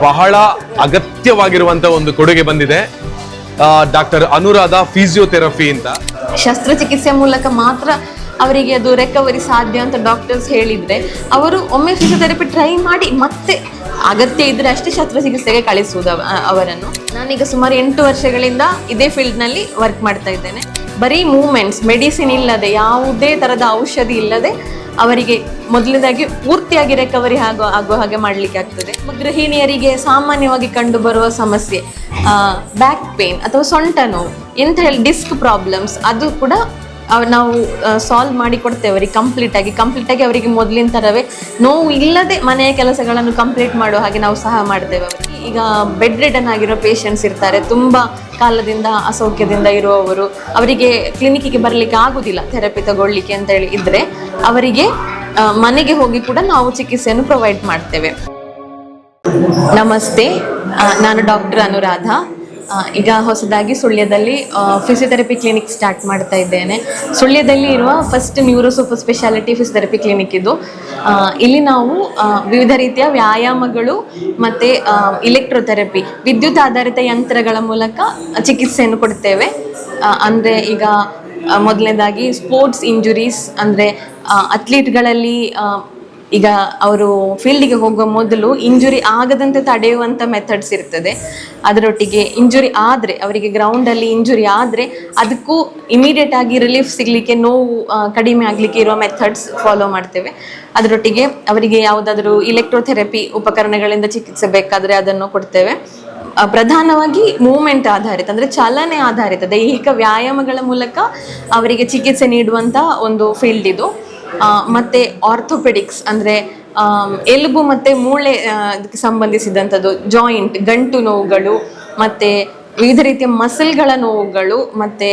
ಬಹಳ ಅಗತ್ಯವಾಗಿರುವಂತ ಒಂದು ಕೊಡುಗೆ ಬಂದಿದೆ. ಡಾಕ್ಟರ್ ಅನುರಾಧ ಫಿಸಿಯೋಥೆರಪಿ ಅಂತ. ಶಸ್ತ್ರಚಿಕಿತ್ಸೆ ಮೂಲಕ ಮಾತ್ರ ಅವರಿಗೆ ಅದು ರೆಕವರಿ ಸಾಧ್ಯ ಅಂತ ಡಾಕ್ಟರ್ಸ್ ಹೇಳಿದ್ರೆ, ಅವರು ಒಮ್ಮೆ ಫಿಸಿಯೋಥೆರಪಿ ಟ್ರೈ ಮಾಡಿ ಮತ್ತೆ ಅಗತ್ಯ ಇದ್ರೆ ಅಷ್ಟೇ ಶಸ್ತ್ರಚಿಕಿತ್ಸೆಗೆ ಕಳಿಸುವುದು ಅವ- ಅವರನ್ನು. ನಾನೀಗ ಸುಮಾರು ಎಂಟು ವರ್ಷಗಳಿಂದ ಇದೇ ಫೀಲ್ಡ್ನಲ್ಲಿ ವರ್ಕ್ ಮಾಡ್ತಾ ಇದ್ದೇನೆ. ಬರೀ ಮೂಮೆಂಟ್ಸ್ ಮೆಡಿಸಿನ್ ಇಲ್ಲದೆ, ಯಾವುದೇ ಥರದ ಔಷಧಿ ಇಲ್ಲದೆ ಅವರಿಗೆ ಮೊದಲನೇದಾಗಿ ಪೂರ್ತಿಯಾಗಿ ರಿಕವರಿ ಆಗೋ ಆಗುವ ಹಾಗೆ ಮಾಡಲಿಕ್ಕೆ ಆಗ್ತದೆ. ಗೃಹಿಣಿಯರಿಗೆ ಸಾಮಾನ್ಯವಾಗಿ ಕಂಡು ಬರುವ ಸಮಸ್ಯೆ ಬ್ಯಾಕ್ ಪೇನ್ ಅಥವಾ ಸೊಂಟ ನೋವು ಎಂತ ಹೇಳಿ ಡಿಸ್ಕ್ ಪ್ರಾಬ್ಲಮ್ಸ್ ಅದು ಕೂಡ ನಾವು ಸಾಲ್ವ್ ಮಾಡಿ ಕೊಡ್ತೇವೆ ಅವರಿಗೆ ಕಂಪ್ಲೀಟ್ ಆಗಿ. ಕಂಪ್ಲೀಟ್ ಆಗಿ ಅವರಿಗೆ ಮೊದಲಿನ ಥರವೇ ನೋವು ಇಲ್ಲದೆ ಮನೆಯ ಕೆಲಸಗಳನ್ನು ಕಂಪ್ಲೀಟ್ ಮಾಡೋ ಹಾಗೆ ನಾವು ಸಹ ಮಾಡ್ತೇವೆ ಅವರಿಗೆ. ಈಗ ಬೆಡ್ ರಿಡನ್ ಆಗಿರೋ ಪೇಷಂಟ್ಸ್ ಇರ್ತಾರೆ. ತುಂಬ ಕಾಲದಿಂದ, ಅಸೌಖ್ಯದಿಂದ ಇರುವವರು. ಅವರಿಗೆ ಕ್ಲಿನಿಕ್ಕಿಗೆ ಬರಲಿಕ್ಕೆ ಆಗುದಿಲ್ಲ ಥೆರಪಿ ತಗೊಳ್ಳಿಕ್ಕೆ ಅಂತ ಹೇಳಿ ಇದ್ರೆ ಅವರಿಗೆ ಮನೆಗೆ ಹೋಗಿ ಕೂಡ ನಾವು ಚಿಕಿತ್ಸೆಯನ್ನು ಪ್ರೊವೈಡ್ ಮಾಡ್ತೇವೆ. ನಮಸ್ತೆ. ನಾನು ಡಾಕ್ಟರ್ ಅನುರಾಧ. ಈಗ ಹೊಸದಾಗಿ ಸುಳ್ಯದಲ್ಲಿ ಫಿಸಿಯೋಥೆರಪಿ ಕ್ಲಿನಿಕ್ ಸ್ಟಾರ್ಟ್ ಮಾಡ್ತಾ ಇದ್ದೇನೆ. ಸುಳ್ಯದಲ್ಲಿ ಇರುವ first neuro super speciality physiotherapy clinic ಇದು. ಇಲ್ಲಿ ನಾವು ವಿವಿಧ ರೀತಿಯ ವ್ಯಾಯಾಮಗಳು ಮತ್ತು ಇಲೆಕ್ಟ್ರೋಥೆರಪಿ ವಿದ್ಯುತ್ ಆಧಾರಿತ ಯಂತ್ರಗಳ ಮೂಲಕ ಚಿಕಿತ್ಸೆಯನ್ನು ಕೊಡ್ತೇವೆ. ಅಂದರೆ ಈಗ ಮೊದಲನೇದಾಗಿ ಸ್ಪೋರ್ಟ್ಸ್ ಇಂಜುರೀಸ್ ಅಂದರೆ ಅಥ್ಲೀಟ್ಗಳಲ್ಲಿ ಈಗ ಅವರು ಫೀಲ್ಡಿಗೆ ಹೋಗುವ ಮೊದಲು ಇಂಜುರಿ ಆಗದಂತೆ ತಡೆಯುವಂಥ ಮೆಥಡ್ಸ್ ಇರ್ತದೆ. ಅದರೊಟ್ಟಿಗೆ ಇಂಜುರಿ ಆದರೆ, ಅವರಿಗೆ ಗ್ರೌಂಡಲ್ಲಿ ಇಂಜುರಿ ಆದರೆ ಅದಕ್ಕೂ ಇಮಿಡಿಯೇಟ್ ಆಗಿ ರಿಲೀಫ್ ಸಿಗಲಿಕ್ಕೆ ನೋವು ಕಡಿಮೆ ಆಗಲಿಕ್ಕೆ ಇರುವ ಮೆಥಡ್ಸ್ ಫಾಲೋ ಮಾಡ್ತೇವೆ. ಅದರೊಟ್ಟಿಗೆ ಅವರಿಗೆ ಯಾವುದಾದ್ರೂ ಇಲೆಕ್ಟ್ರೋಥೆರಪಿ ಉಪಕರಣಗಳಿಂದ ಚಿಕಿತ್ಸೆ ಬೇಕಾದರೆ ಅದನ್ನು ಕೊಡ್ತೇವೆ. ಪ್ರಧಾನವಾಗಿ ಮೂಮೆಂಟ್ ಆಧಾರಿತ, ಅಂದರೆ ಚಲನೆ ಆಧಾರಿತ, ದೈಹಿಕ ವ್ಯಾಯಾಮಗಳ ಮೂಲಕ ಅವರಿಗೆ ಚಿಕಿತ್ಸೆ ನೀಡುವಂಥ ಒಂದು ಫೀಲ್ಡ್ ಇದು. ಮತ್ತೆ ಆರ್ಥೋಪೆಡಿಕ್ಸ್ ಅಂದರೆ ಎಲುಬು ಮತ್ತು ಮೂಳೆ ಸಂಬಂಧಿಸಿದಂಥದ್ದು ಜಾಯಿಂಟ್ ಗಂಟು ನೋವುಗಳು, ಮತ್ತು ವಿವಿಧ ರೀತಿಯ ಮಸಲ್ಗಳ ನೋವುಗಳು, ಮತ್ತು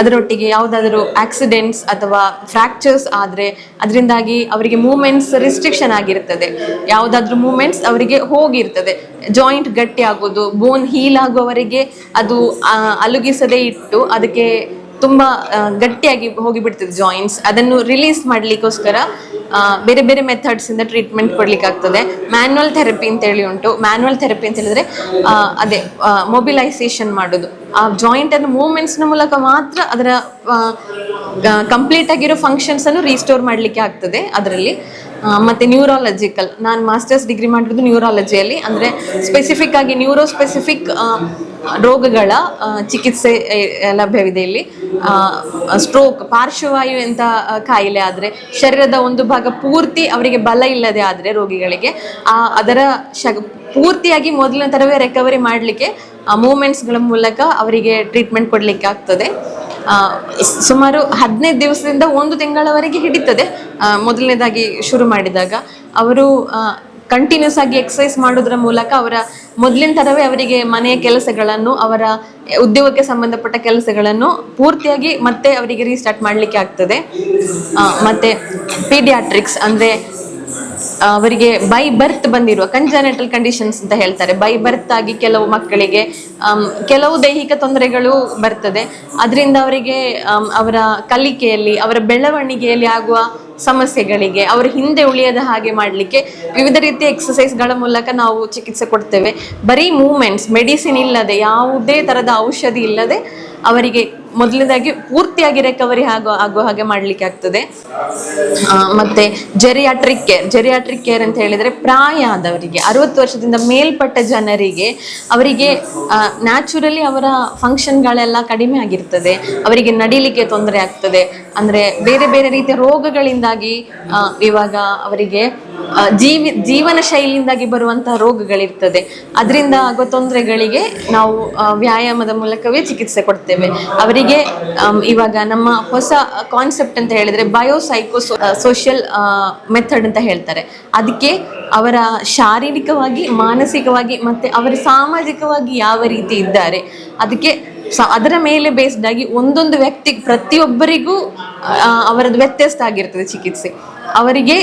ಅದರೊಟ್ಟಿಗೆ ಯಾವುದಾದರೂ ಆಕ್ಸಿಡೆಂಟ್ಸ್ ಅಥವಾ ಫ್ರ್ಯಾಕ್ಚರ್ಸ್ ಆದರೆ ಅದರಿಂದಾಗಿ ಅವರಿಗೆ ಮೂಮೆಂಟ್ಸ್ ರಿಸ್ಟ್ರಿಕ್ಷನ್ ಆಗಿರ್ತದೆ. ಯಾವುದಾದ್ರೂ ಮೂಮೆಂಟ್ಸ್ ಅವರಿಗೆ ಹೋಗಿರ್ತದೆ. ಜಾಯಿಂಟ್ ಗಟ್ಟಿ ಆಗೋದು ಬೋನ್ ಹೀಲ್ ಆಗುವವರಿಗೆ ಅದು ಅಲುಗಿಸದೇ ಇಟ್ಟು ಅದಕ್ಕೆ ತುಂಬ ಗಟ್ಟಿಯಾಗಿ ಹೋಗಿಬಿಡ್ತದೆ ಜಾಯಿಂಟ್ಸ್ ಅದನ್ನು ರಿಲೀಸ್ ಮಾಡಲಿಕ್ಕೋಸ್ಕರ ಬೇರೆ ಬೇರೆ ಮೆಥಡ್ಸ್ ಇಂದ ಟ್ರೀಟ್ಮೆಂಟ್ ಕೊಡ್ಲಿಕ್ಕೆ ಆಗ್ತದೆ ಮ್ಯಾನ್ಯಲ್ ಥೆರಪಿ ಅಂತ ಹೇಳಿ ಉಂಟು. ಮ್ಯಾನ್ಯಲ್ ಥೆರಪಿ ಅಂತ ಹೇಳಿದ್ರೆ ಅದೇ ಮೊಬಿಲೈಸೇಷನ್ ಮಾಡೋದು. ಆ ಜಾಯಿಂಟ್ ಅನ್ನು ಮೂವ್ಮೆಂಟ್ಸ್ನ ಮೂಲಕ ಮಾತ್ರ ಅದರ ಕಂಪ್ಲೀಟ್ ಆಗಿರೋ ಫಂಕ್ಷನ್ಸ್ ಅನ್ನು ರೀಸ್ಟೋರ್ ಮಾಡಲಿಕ್ಕೆ ಆಗ್ತದೆ ಅದರಲ್ಲಿ. ಮತ್ತೆ ನ್ಯೂರಾಲಜಿಕಲ್ ನಾನು ಮಾಸ್ಟರ್ಸ್ ಡಿಗ್ರಿ ಮಾಡಿರೋದು ನ್ಯೂರಾಲಜಿಯಲ್ಲಿ ಅಂದರೆ ಸ್ಪೆಸಿಫಿಕ್ ಆಗಿ ನ್ಯೂರೋ ಸ್ಪೆಸಿಫಿಕ್ ರೋಗಗಳ ಚಿಕಿತ್ಸೆ ಲಭ್ಯವಿದೆ ಇಲ್ಲಿ. ಸ್ಟ್ರೋಕ್ ಪಾರ್ಶ್ವವಾಯು ಆ, ಕಾಯಿಲೆ ಆದರೆ ಶರೀರದ ಒಂದು ಭಾಗ ಪೂರ್ತಿ ಅವರಿಗೆ ಬಲ ಇಲ್ಲದೆ ಆದರೆ ರೋಗಿಗಳಿಗೆ ಅದರ ಶ ಪೂರ್ತಿಯಾಗಿ ಮೊದಲಿನ ಥರವೇ ರಿಕವರಿ ಮಾಡಲಿಕ್ಕೆ ಮೂಮೆಂಟ್ಸ್ಗಳ ಮೂಲಕ ಅವರಿಗೆ ಟ್ರೀಟ್ಮೆಂಟ್ ಕೊಡಲಿಕ್ಕೆ ಆಗ್ತದೆ. ಸುಮಾರು ಹದಿನೈದು ದಿವಸದಿಂದ ಒಂದು ತಿಂಗಳವರೆಗೆ ಹಿಡಿತದೆ. ಮೊದಲನೇದಾಗಿ ಶುರು ಮಾಡಿದಾಗ. ಅವರು ಕಂಟಿನ್ಯೂಸ್ ಆಗಿ ಎಕ್ಸಸೈಸ್ ಮಾಡೋದ್ರ ಮೂಲಕ ಅವರ ಮೊದಲಿನ ಥರವೇ ಅವರಿಗೆ ಮನೆಯ ಕೆಲಸಗಳನ್ನು, ಅವರ ಉದ್ಯೋಗಕ್ಕೆ ಸಂಬಂಧಪಟ್ಟ ಕೆಲಸಗಳನ್ನು ಪೂರ್ತಿಯಾಗಿ ಮತ್ತೆ ಅವರಿಗೆ ರೀಸ್ಟಾರ್ಟ್ ಮಾಡಲಿಕ್ಕೆ ಆಗ್ತದೆ. ಮತ್ತು ಪೀಡಿಯಾಟ್ರಿಕ್ಸ್ ಅಂದರೆ ಅವರಿಗೆ ಬೈ ಬರ್ತ್ ಬಂದಿರುವ ಕಂಜನೆಟಲ್ ಕಂಡೀಷನ್ಸ್ ಅಂತ ಹೇಳ್ತಾರೆ. ಬೈ ಬರ್ತ್ ಆಗಿ ಕೆಲವು ಮಕ್ಕಳಿಗೆ ಕೆಲವು ದೈಹಿಕ ತೊಂದರೆಗಳು ಬರ್ತದೆ. ಅದರಿಂದ ಅವರಿಗೆ ಅವರ ಕಲಿಕೆಯಲ್ಲಿ, ಅವರ ಬೆಳವಣಿಗೆಯಲ್ಲಿ ಆಗುವ ಸಮಸ್ಯೆಗಳಿಗೆ, ಅವರು ಹಿಂದೆ ಉಳಿಯದ ಹಾಗೆ ಮಾಡಲಿಕ್ಕೆ ವಿವಿಧ ರೀತಿಯ ಎಕ್ಸಸೈಸ್ಗಳ ಮೂಲಕ ನಾವು ಚಿಕಿತ್ಸೆ ಕೊಡ್ತೇವೆ. ಬರೀ ಮೂಮೆಂಟ್ಸ್ ಮೆಡಿಸಿನ್ ಇಲ್ಲದೆ, ಯಾವುದೇ ಥರದ ಔಷಧಿ ಇಲ್ಲದೆ ಅವರಿಗೆ ಮೊದಲನೇದಾಗಿ ಪೂರ್ತಿಯಾಗಿ ರಿಕವರಿ ಆಗೋ ಆಗೋ ಹಾಗೆ ಮಾಡಲಿಕ್ಕೆ ಆಗ್ತದೆ. ಮತ್ತೆ ಜೆರಿಯಾಟ್ರಿಕ್ ಕೇರ್ ಜೆರಿಯಾಟ್ರಿಕ್ ಕೇರ್ ಅಂತ ಹೇಳಿದ್ರೆ ಪ್ರಾಯ ಆದವರಿಗೆ ಅರವತ್ತು ವರ್ಷದಿಂದ ಮೇಲ್ಪಟ್ಟ ಜನರಿಗೆ ಅವರಿಗೆ ನ್ಯಾಚುರಲಿ ಅವರ ಫಂಕ್ಷನ್ಗಳೆಲ್ಲ ಕಡಿಮೆ ಆಗಿರ್ತದೆ. ಅವರಿಗೆ ನಡಿಲಿಕ್ಕೆ ತೊಂದರೆ ಆಗ್ತದೆ. ಅಂದ್ರೆ ಬೇರೆ ಬೇರೆ ರೀತಿಯ ರೋಗಗಳಿಂದಾಗಿ ಇವಾಗ ಅವರಿಗೆ ಜೀವಿ, ಜೀವನ ಶೈಲಿಯಿಂದಾಗಿ ಬರುವಂತಹ ರೋಗಗಳಿರ್ತದೆ. ಅದರಿಂದ ಆಗುವ ತೊಂದರೆಗಳಿಗೆ ನಾವು ವ್ಯಾಯಾಮದ ಮೂಲಕವೇ ಚಿಕಿತ್ಸೆ ಕೊಡ್ತೇವೆ. ಅವರಿಗೆ ಇವಾಗ ನಮ್ಮ ಹೊಸ ಕಾನ್ಸೆಪ್ಟ್ ಅಂತ ಹೇಳಿದ್ರೆ ಬಯೋಸೈಕೋ ಸೋಷಿಯಲ್ ಮೆಥಡ್ ಅಂತ ಹೇಳ್ತಾರೆ. ಅದಕ್ಕೆ ಅವರ ಶಾರೀರಿಕವಾಗಿ, ಮಾನಸಿಕವಾಗಿ ಮತ್ತೆ ಅವರ ಸಾಮಾಜಿಕವಾಗಿ ಯಾವ ರೀತಿ ಇದ್ದಾರೆ, ಅದಕ್ಕೆ ಸ- ಅದರ ಮೇಲೆ ಬೇಸ್ಡ್ ಆಗಿ ಒಂದೊಂದು ವ್ಯಕ್ತಿ ಪ್ರತಿಯೊಬ್ಬರಿಗೂ ಅವರದ್ದು ವ್ಯತ್ಯಸ್ತ ಆಗಿರ್ತದೆ ಚಿಕಿತ್ಸೆ. ಅವರಿಗೆ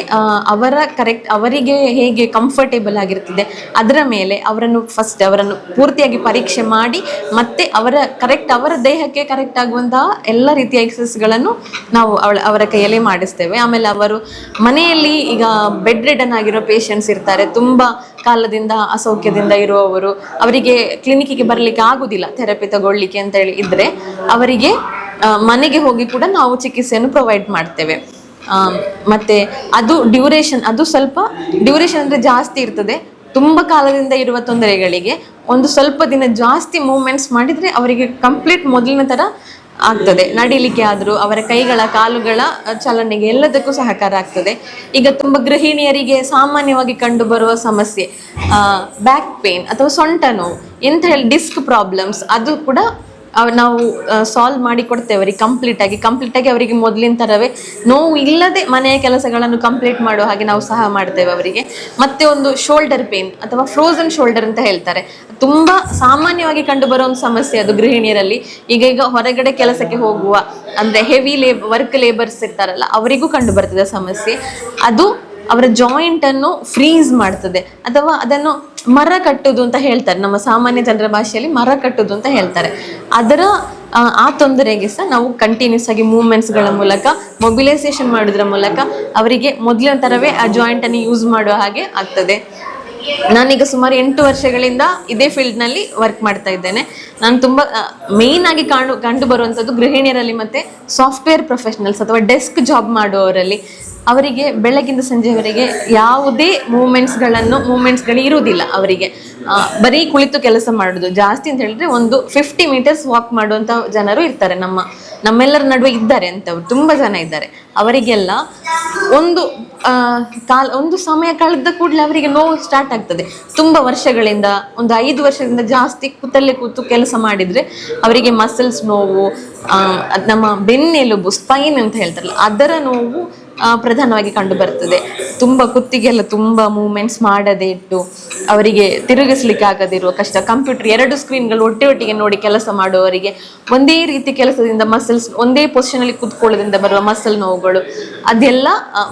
ಅವರ ಕರೆಕ್ಟ್ ಅವರಿಗೆ ಹೇಗೆ ಕಂಫರ್ಟೇಬಲ್ ಆಗಿರ್ತದೆ ಅದರ ಮೇಲೆ ಅವರನ್ನು ಫಸ್ಟ್ ಅವರನ್ನು ಪೂರ್ತಿಯಾಗಿ ಪರೀಕ್ಷೆ ಮಾಡಿ, ಮತ್ತೆ ಅವರ ಕರೆಕ್ಟ್ ಅವರ ದೇಹಕ್ಕೆ ಕರೆಕ್ಟ್ ಆಗುವಂತಹ ಎಲ್ಲ ರೀತಿಯ ಎಕ್ಸಸೈಸ್ಗಳನ್ನು ನಾವು ಅವಳ, ಅವರ ಕೈಯಲ್ಲಿ ಮಾಡಿಸ್ತೇವೆ. ಆಮೇಲೆ ಅವರು ಮನೆಯಲ್ಲಿ ಈಗ ಬೆಡ್ ರಿಡನ್ ಆಗಿರೋ ಪೇಷಂಟ್ಸ್ ಇರ್ತಾರೆ, ತುಂಬಾ ಕಾಲದಿಂದ ಅಸೌಖ್ಯದಿಂದ ಇರುವವರು, ಅವರಿಗೆ ಕ್ಲಿನಿಕ್ಕಿಗೆ ಬರಲಿಕ್ಕೆ ಆಗುದಿಲ್ಲ ಥೆರಪಿ ತಗೊಳ್ಳಿಕ್ಕೆ ಅಂತ ಹೇಳಿ ಇದ್ರೆ, ಅವರಿಗೆ ಮನೆಗೆ ಹೋಗಿ ಕೂಡ ನಾವು ಚಿಕಿತ್ಸೆಯನ್ನು ಪ್ರೊವೈಡ್ ಮಾಡ್ತೇವೆ. ಮತ್ತೆ ಅದು ಡ್ಯೂರೇಷನ್ ಅದು ಸ್ವಲ್ಪ ಡ್ಯೂರೇಷನ್ ಅಂದ್ರೆ ಜಾಸ್ತಿ ಇರ್ತದೆ. ತುಂಬ ಕಾಲದಿಂದ ಇರುವ ತೊಂದರೆಗಳಿಗೆ ಒಂದು ಸ್ವಲ್ಪ ದಿನ ಜಾಸ್ತಿ ಮೂವ್ಮೆಂಟ್ಸ್ ಮಾಡಿದ್ರೆ ಅವರಿಗೆ ಕಂಪ್ಲೀಟ್ ಮೊದಲಿನ ಥರ ಆಗ್ತದೆ. ನಡಿಲಿಕ್ಕೆ ಆದ್ರೂ ಅವರ ಕೈಗಳ, ಕಾಲುಗಳ ಚಲನೆಗೆ ಎಲ್ಲದಕ್ಕೂ ಸಹಕಾರ ಆಗ್ತದೆ. ಈಗ ತುಂಬ ಗೃಹಿಣಿಯರಿಗೆ ಸಾಮಾನ್ಯವಾಗಿ ಕಂಡುಬರುವ ಸಮಸ್ಯೆ ಬ್ಯಾಕ್ ಪೇನ್ ಅಥವಾ ಸೊಂಟ ನೋವು, ಎಂಥ ಹೇಳಿ ಡಿಸ್ಕ್ ಪ್ರಾಬ್ಲಮ್ಸ್ ಅದು ಕೂಡ ನಾವು ಸಾಲ್ವ್ ಮಾಡಿ ಕೊಡ್ತೇವೆ ಅವರಿಗೆ ಕಂಪ್ಲೀಟ್ ಆಗಿ. ಕಂಪ್ಲೀಟ್ ಆಗಿ ಅವರಿಗೆ ಮೊದಲಿನ ಥರವೇ ನೋವು ಇಲ್ಲದೆ ಮನೆಯ ಕೆಲಸಗಳನ್ನು ಕಂಪ್ಲೀಟ್ ಮಾಡುವ ಹಾಗೆ ನಾವು ಸಹ ಮಾಡ್ತೇವೆ ಅವರಿಗೆ. ಮತ್ತೆ ಒಂದು ಶೋಲ್ಡರ್ ಪೇನ್ ಅಥವಾ ಫ್ರೋಸನ್ ಶೋಲ್ಡರ್ ಅಂತ ಹೇಳ್ತಾರೆ. ತುಂಬ ಸಾಮಾನ್ಯವಾಗಿ ಕಂಡುಬರುವ ಒಂದು ಸಮಸ್ಯೆ ಅದು ಗೃಹಿಣಿಯರಲ್ಲಿ. ಈಗ ಈಗ ಹೊರಗಡೆ ಕೆಲಸಕ್ಕೆ ಹೋಗುವ, ಅಂದರೆ ಹೆವಿ ಲೇಬ್ ವರ್ಕ್ ಲೇಬರ್ಸ್ ಇರ್ತಾರಲ್ಲ, ಅವರಿಗೂ ಕಂಡು ಸಮಸ್ಯೆ. ಅದು ಅವರ ಜಾಯಿಂಟ್ ಅನ್ನು ಫ್ರೀಸ್ ಮಾಡ್ತದೆ. ಅಥವಾ ಅದನ್ನು ಮರ ಕಟ್ಟುದು ಅಂತ ಹೇಳ್ತಾರೆ. ನಮ್ಮ ಸಾಮಾನ್ಯ ಜನರ ಭಾಷೆಯಲ್ಲಿ ಮರ ಕಟ್ಟುದು ಅಂತ ಹೇಳ್ತಾರೆ. ಅದರ ಆ, ತೊಂದರೆಗೆ ಸಹ ನಾವು ಕಂಟಿನ್ಯೂಸ್ ಆಗಿ ಮೂವ್ಮೆಂಟ್ಸ್ಗಳ ಮೂಲಕ ಮೊಬಿಲೈಸೇಷನ್ ಮಾಡೋದ್ರ ಮೂಲಕ ಅವರಿಗೆ ಮೊದಲಿನ ಥರವೇ ಆ ಜಾಯಿಂಟ್ ಅನ್ನು ಯೂಸ್ ಮಾಡುವ ಹಾಗೆ ಆಗ್ತದೆ. ನಾನೀಗ ಸುಮಾರು ಎಂಟು ವರ್ಷಗಳಿಂದ ಇದೇ ಫೀಲ್ಡ್ನಲ್ಲಿ ವರ್ಕ್ ಮಾಡ್ತಾ ಇದ್ದೇನೆ. ನಾನು ತುಂಬಾ ಮೇನ್ ಆಗಿ ಕಾಣು ಕಂಡು ಬರುವಂತದ್ದು ಗೃಹಿಣಿಯರಲ್ಲಿ ಮತ್ತೆ ಸಾಫ್ಟ್ವೇರ್ ಪ್ರೊಫೆಷನಲ್ಸ್ ಅಥವಾ ಡೆಸ್ಕ್ ಜಾಬ್ ಮಾಡುವವರಲ್ಲಿ. ಅವರಿಗೆ ಬೆಳಗಿಂದ ಸಂಜೆವರೆಗೆ ಯಾವುದೇ ಮೂಮೆಂಟ್ಸ್ಗಳನ್ನು ಮೂಮೆಂಟ್ಸ್ಗಳು ಇರುವುದಿಲ್ಲ ಅವರಿಗೆ. ಬರೀ ಕುಳಿತು ಕೆಲಸ ಮಾಡೋದು. ಜಾಸ್ತಿ ಅಂತ ಹೇಳಿದ್ರೆ ಒಂದು ಫಿಫ್ಟಿ ಮೀಟರ್ಸ್ ವಾಕ್ ಮಾಡುವಂಥ ಜನರು ಇರ್ತಾರೆ. ನಮ್ಮ, ನಮ್ಮೆಲ್ಲರ ನಡುವೆ ಇದ್ದಾರೆ ಅಂತವ್ರು. ತುಂಬ ಜನ ಇದ್ದಾರೆ. ಅವರಿಗೆಲ್ಲ ಒಂದು ಕಾಲ, ಒಂದು ಸಮಯ ಕಳೆದ ಕೂಡಲೇ ಅವರಿಗೆ ನೋವು ಸ್ಟಾರ್ಟ್ ಆಗ್ತದೆ. ತುಂಬ ವರ್ಷಗಳಿಂದ, ಒಂದು ಐದು ವರ್ಷದಿಂದ ಜಾಸ್ತಿ ಕೂತಲ್ಲೇ ಕೂತು ಕೆಲಸ ಮಾಡಿದರೆ ಅವರಿಗೆ ಮಸಲ್ಸ್ ನೋವು ನಮ್ಮ ಬೆನ್ನೆಲುಬು ಸ್ಪೈನ್ ಅಂತ ಹೇಳ್ತಾರಲ್ಲ, ಅದರ ನೋವು ಪ್ರಧಾನವಾಗಿ ಕಂಡು ಬರ್ತದೆ. ತುಂಬಾ ಕುತ್ತಿಗೆಲ್ಲ ತುಂಬಾ ಮೂವ್ಮೆಂಟ್ಸ್ ಮಾಡದೇ ಇಟ್ಟು ಅವರಿಗೆ ತಿರುಗಿಸ್ಲಿಕ್ಕೆ ಆಗದಿರುವ ಕಷ್ಟ. ಕಂಪ್ಯೂಟರ್ ಎರಡು ಸ್ಕ್ರೀನ್ಗಳು ಒಟ್ಟೆ ಒಟ್ಟಿಗೆ ನೋಡಿ ಕೆಲಸ ಮಾಡುವವರಿಗೆ ಒಂದೇ ರೀತಿ ಕೆಲಸದಿಂದ ಮಸಲ್ಸ್ ಒಂದೇ ಪೊಸಿಷನ್ ಅಲ್ಲಿ ಕೂತ್ಕೊಳ್ಳೋದ್ರಿಂದ ಬರುವ ಮಸಲ್ ನೋವುಗಳು, ಅದೆಲ್ಲ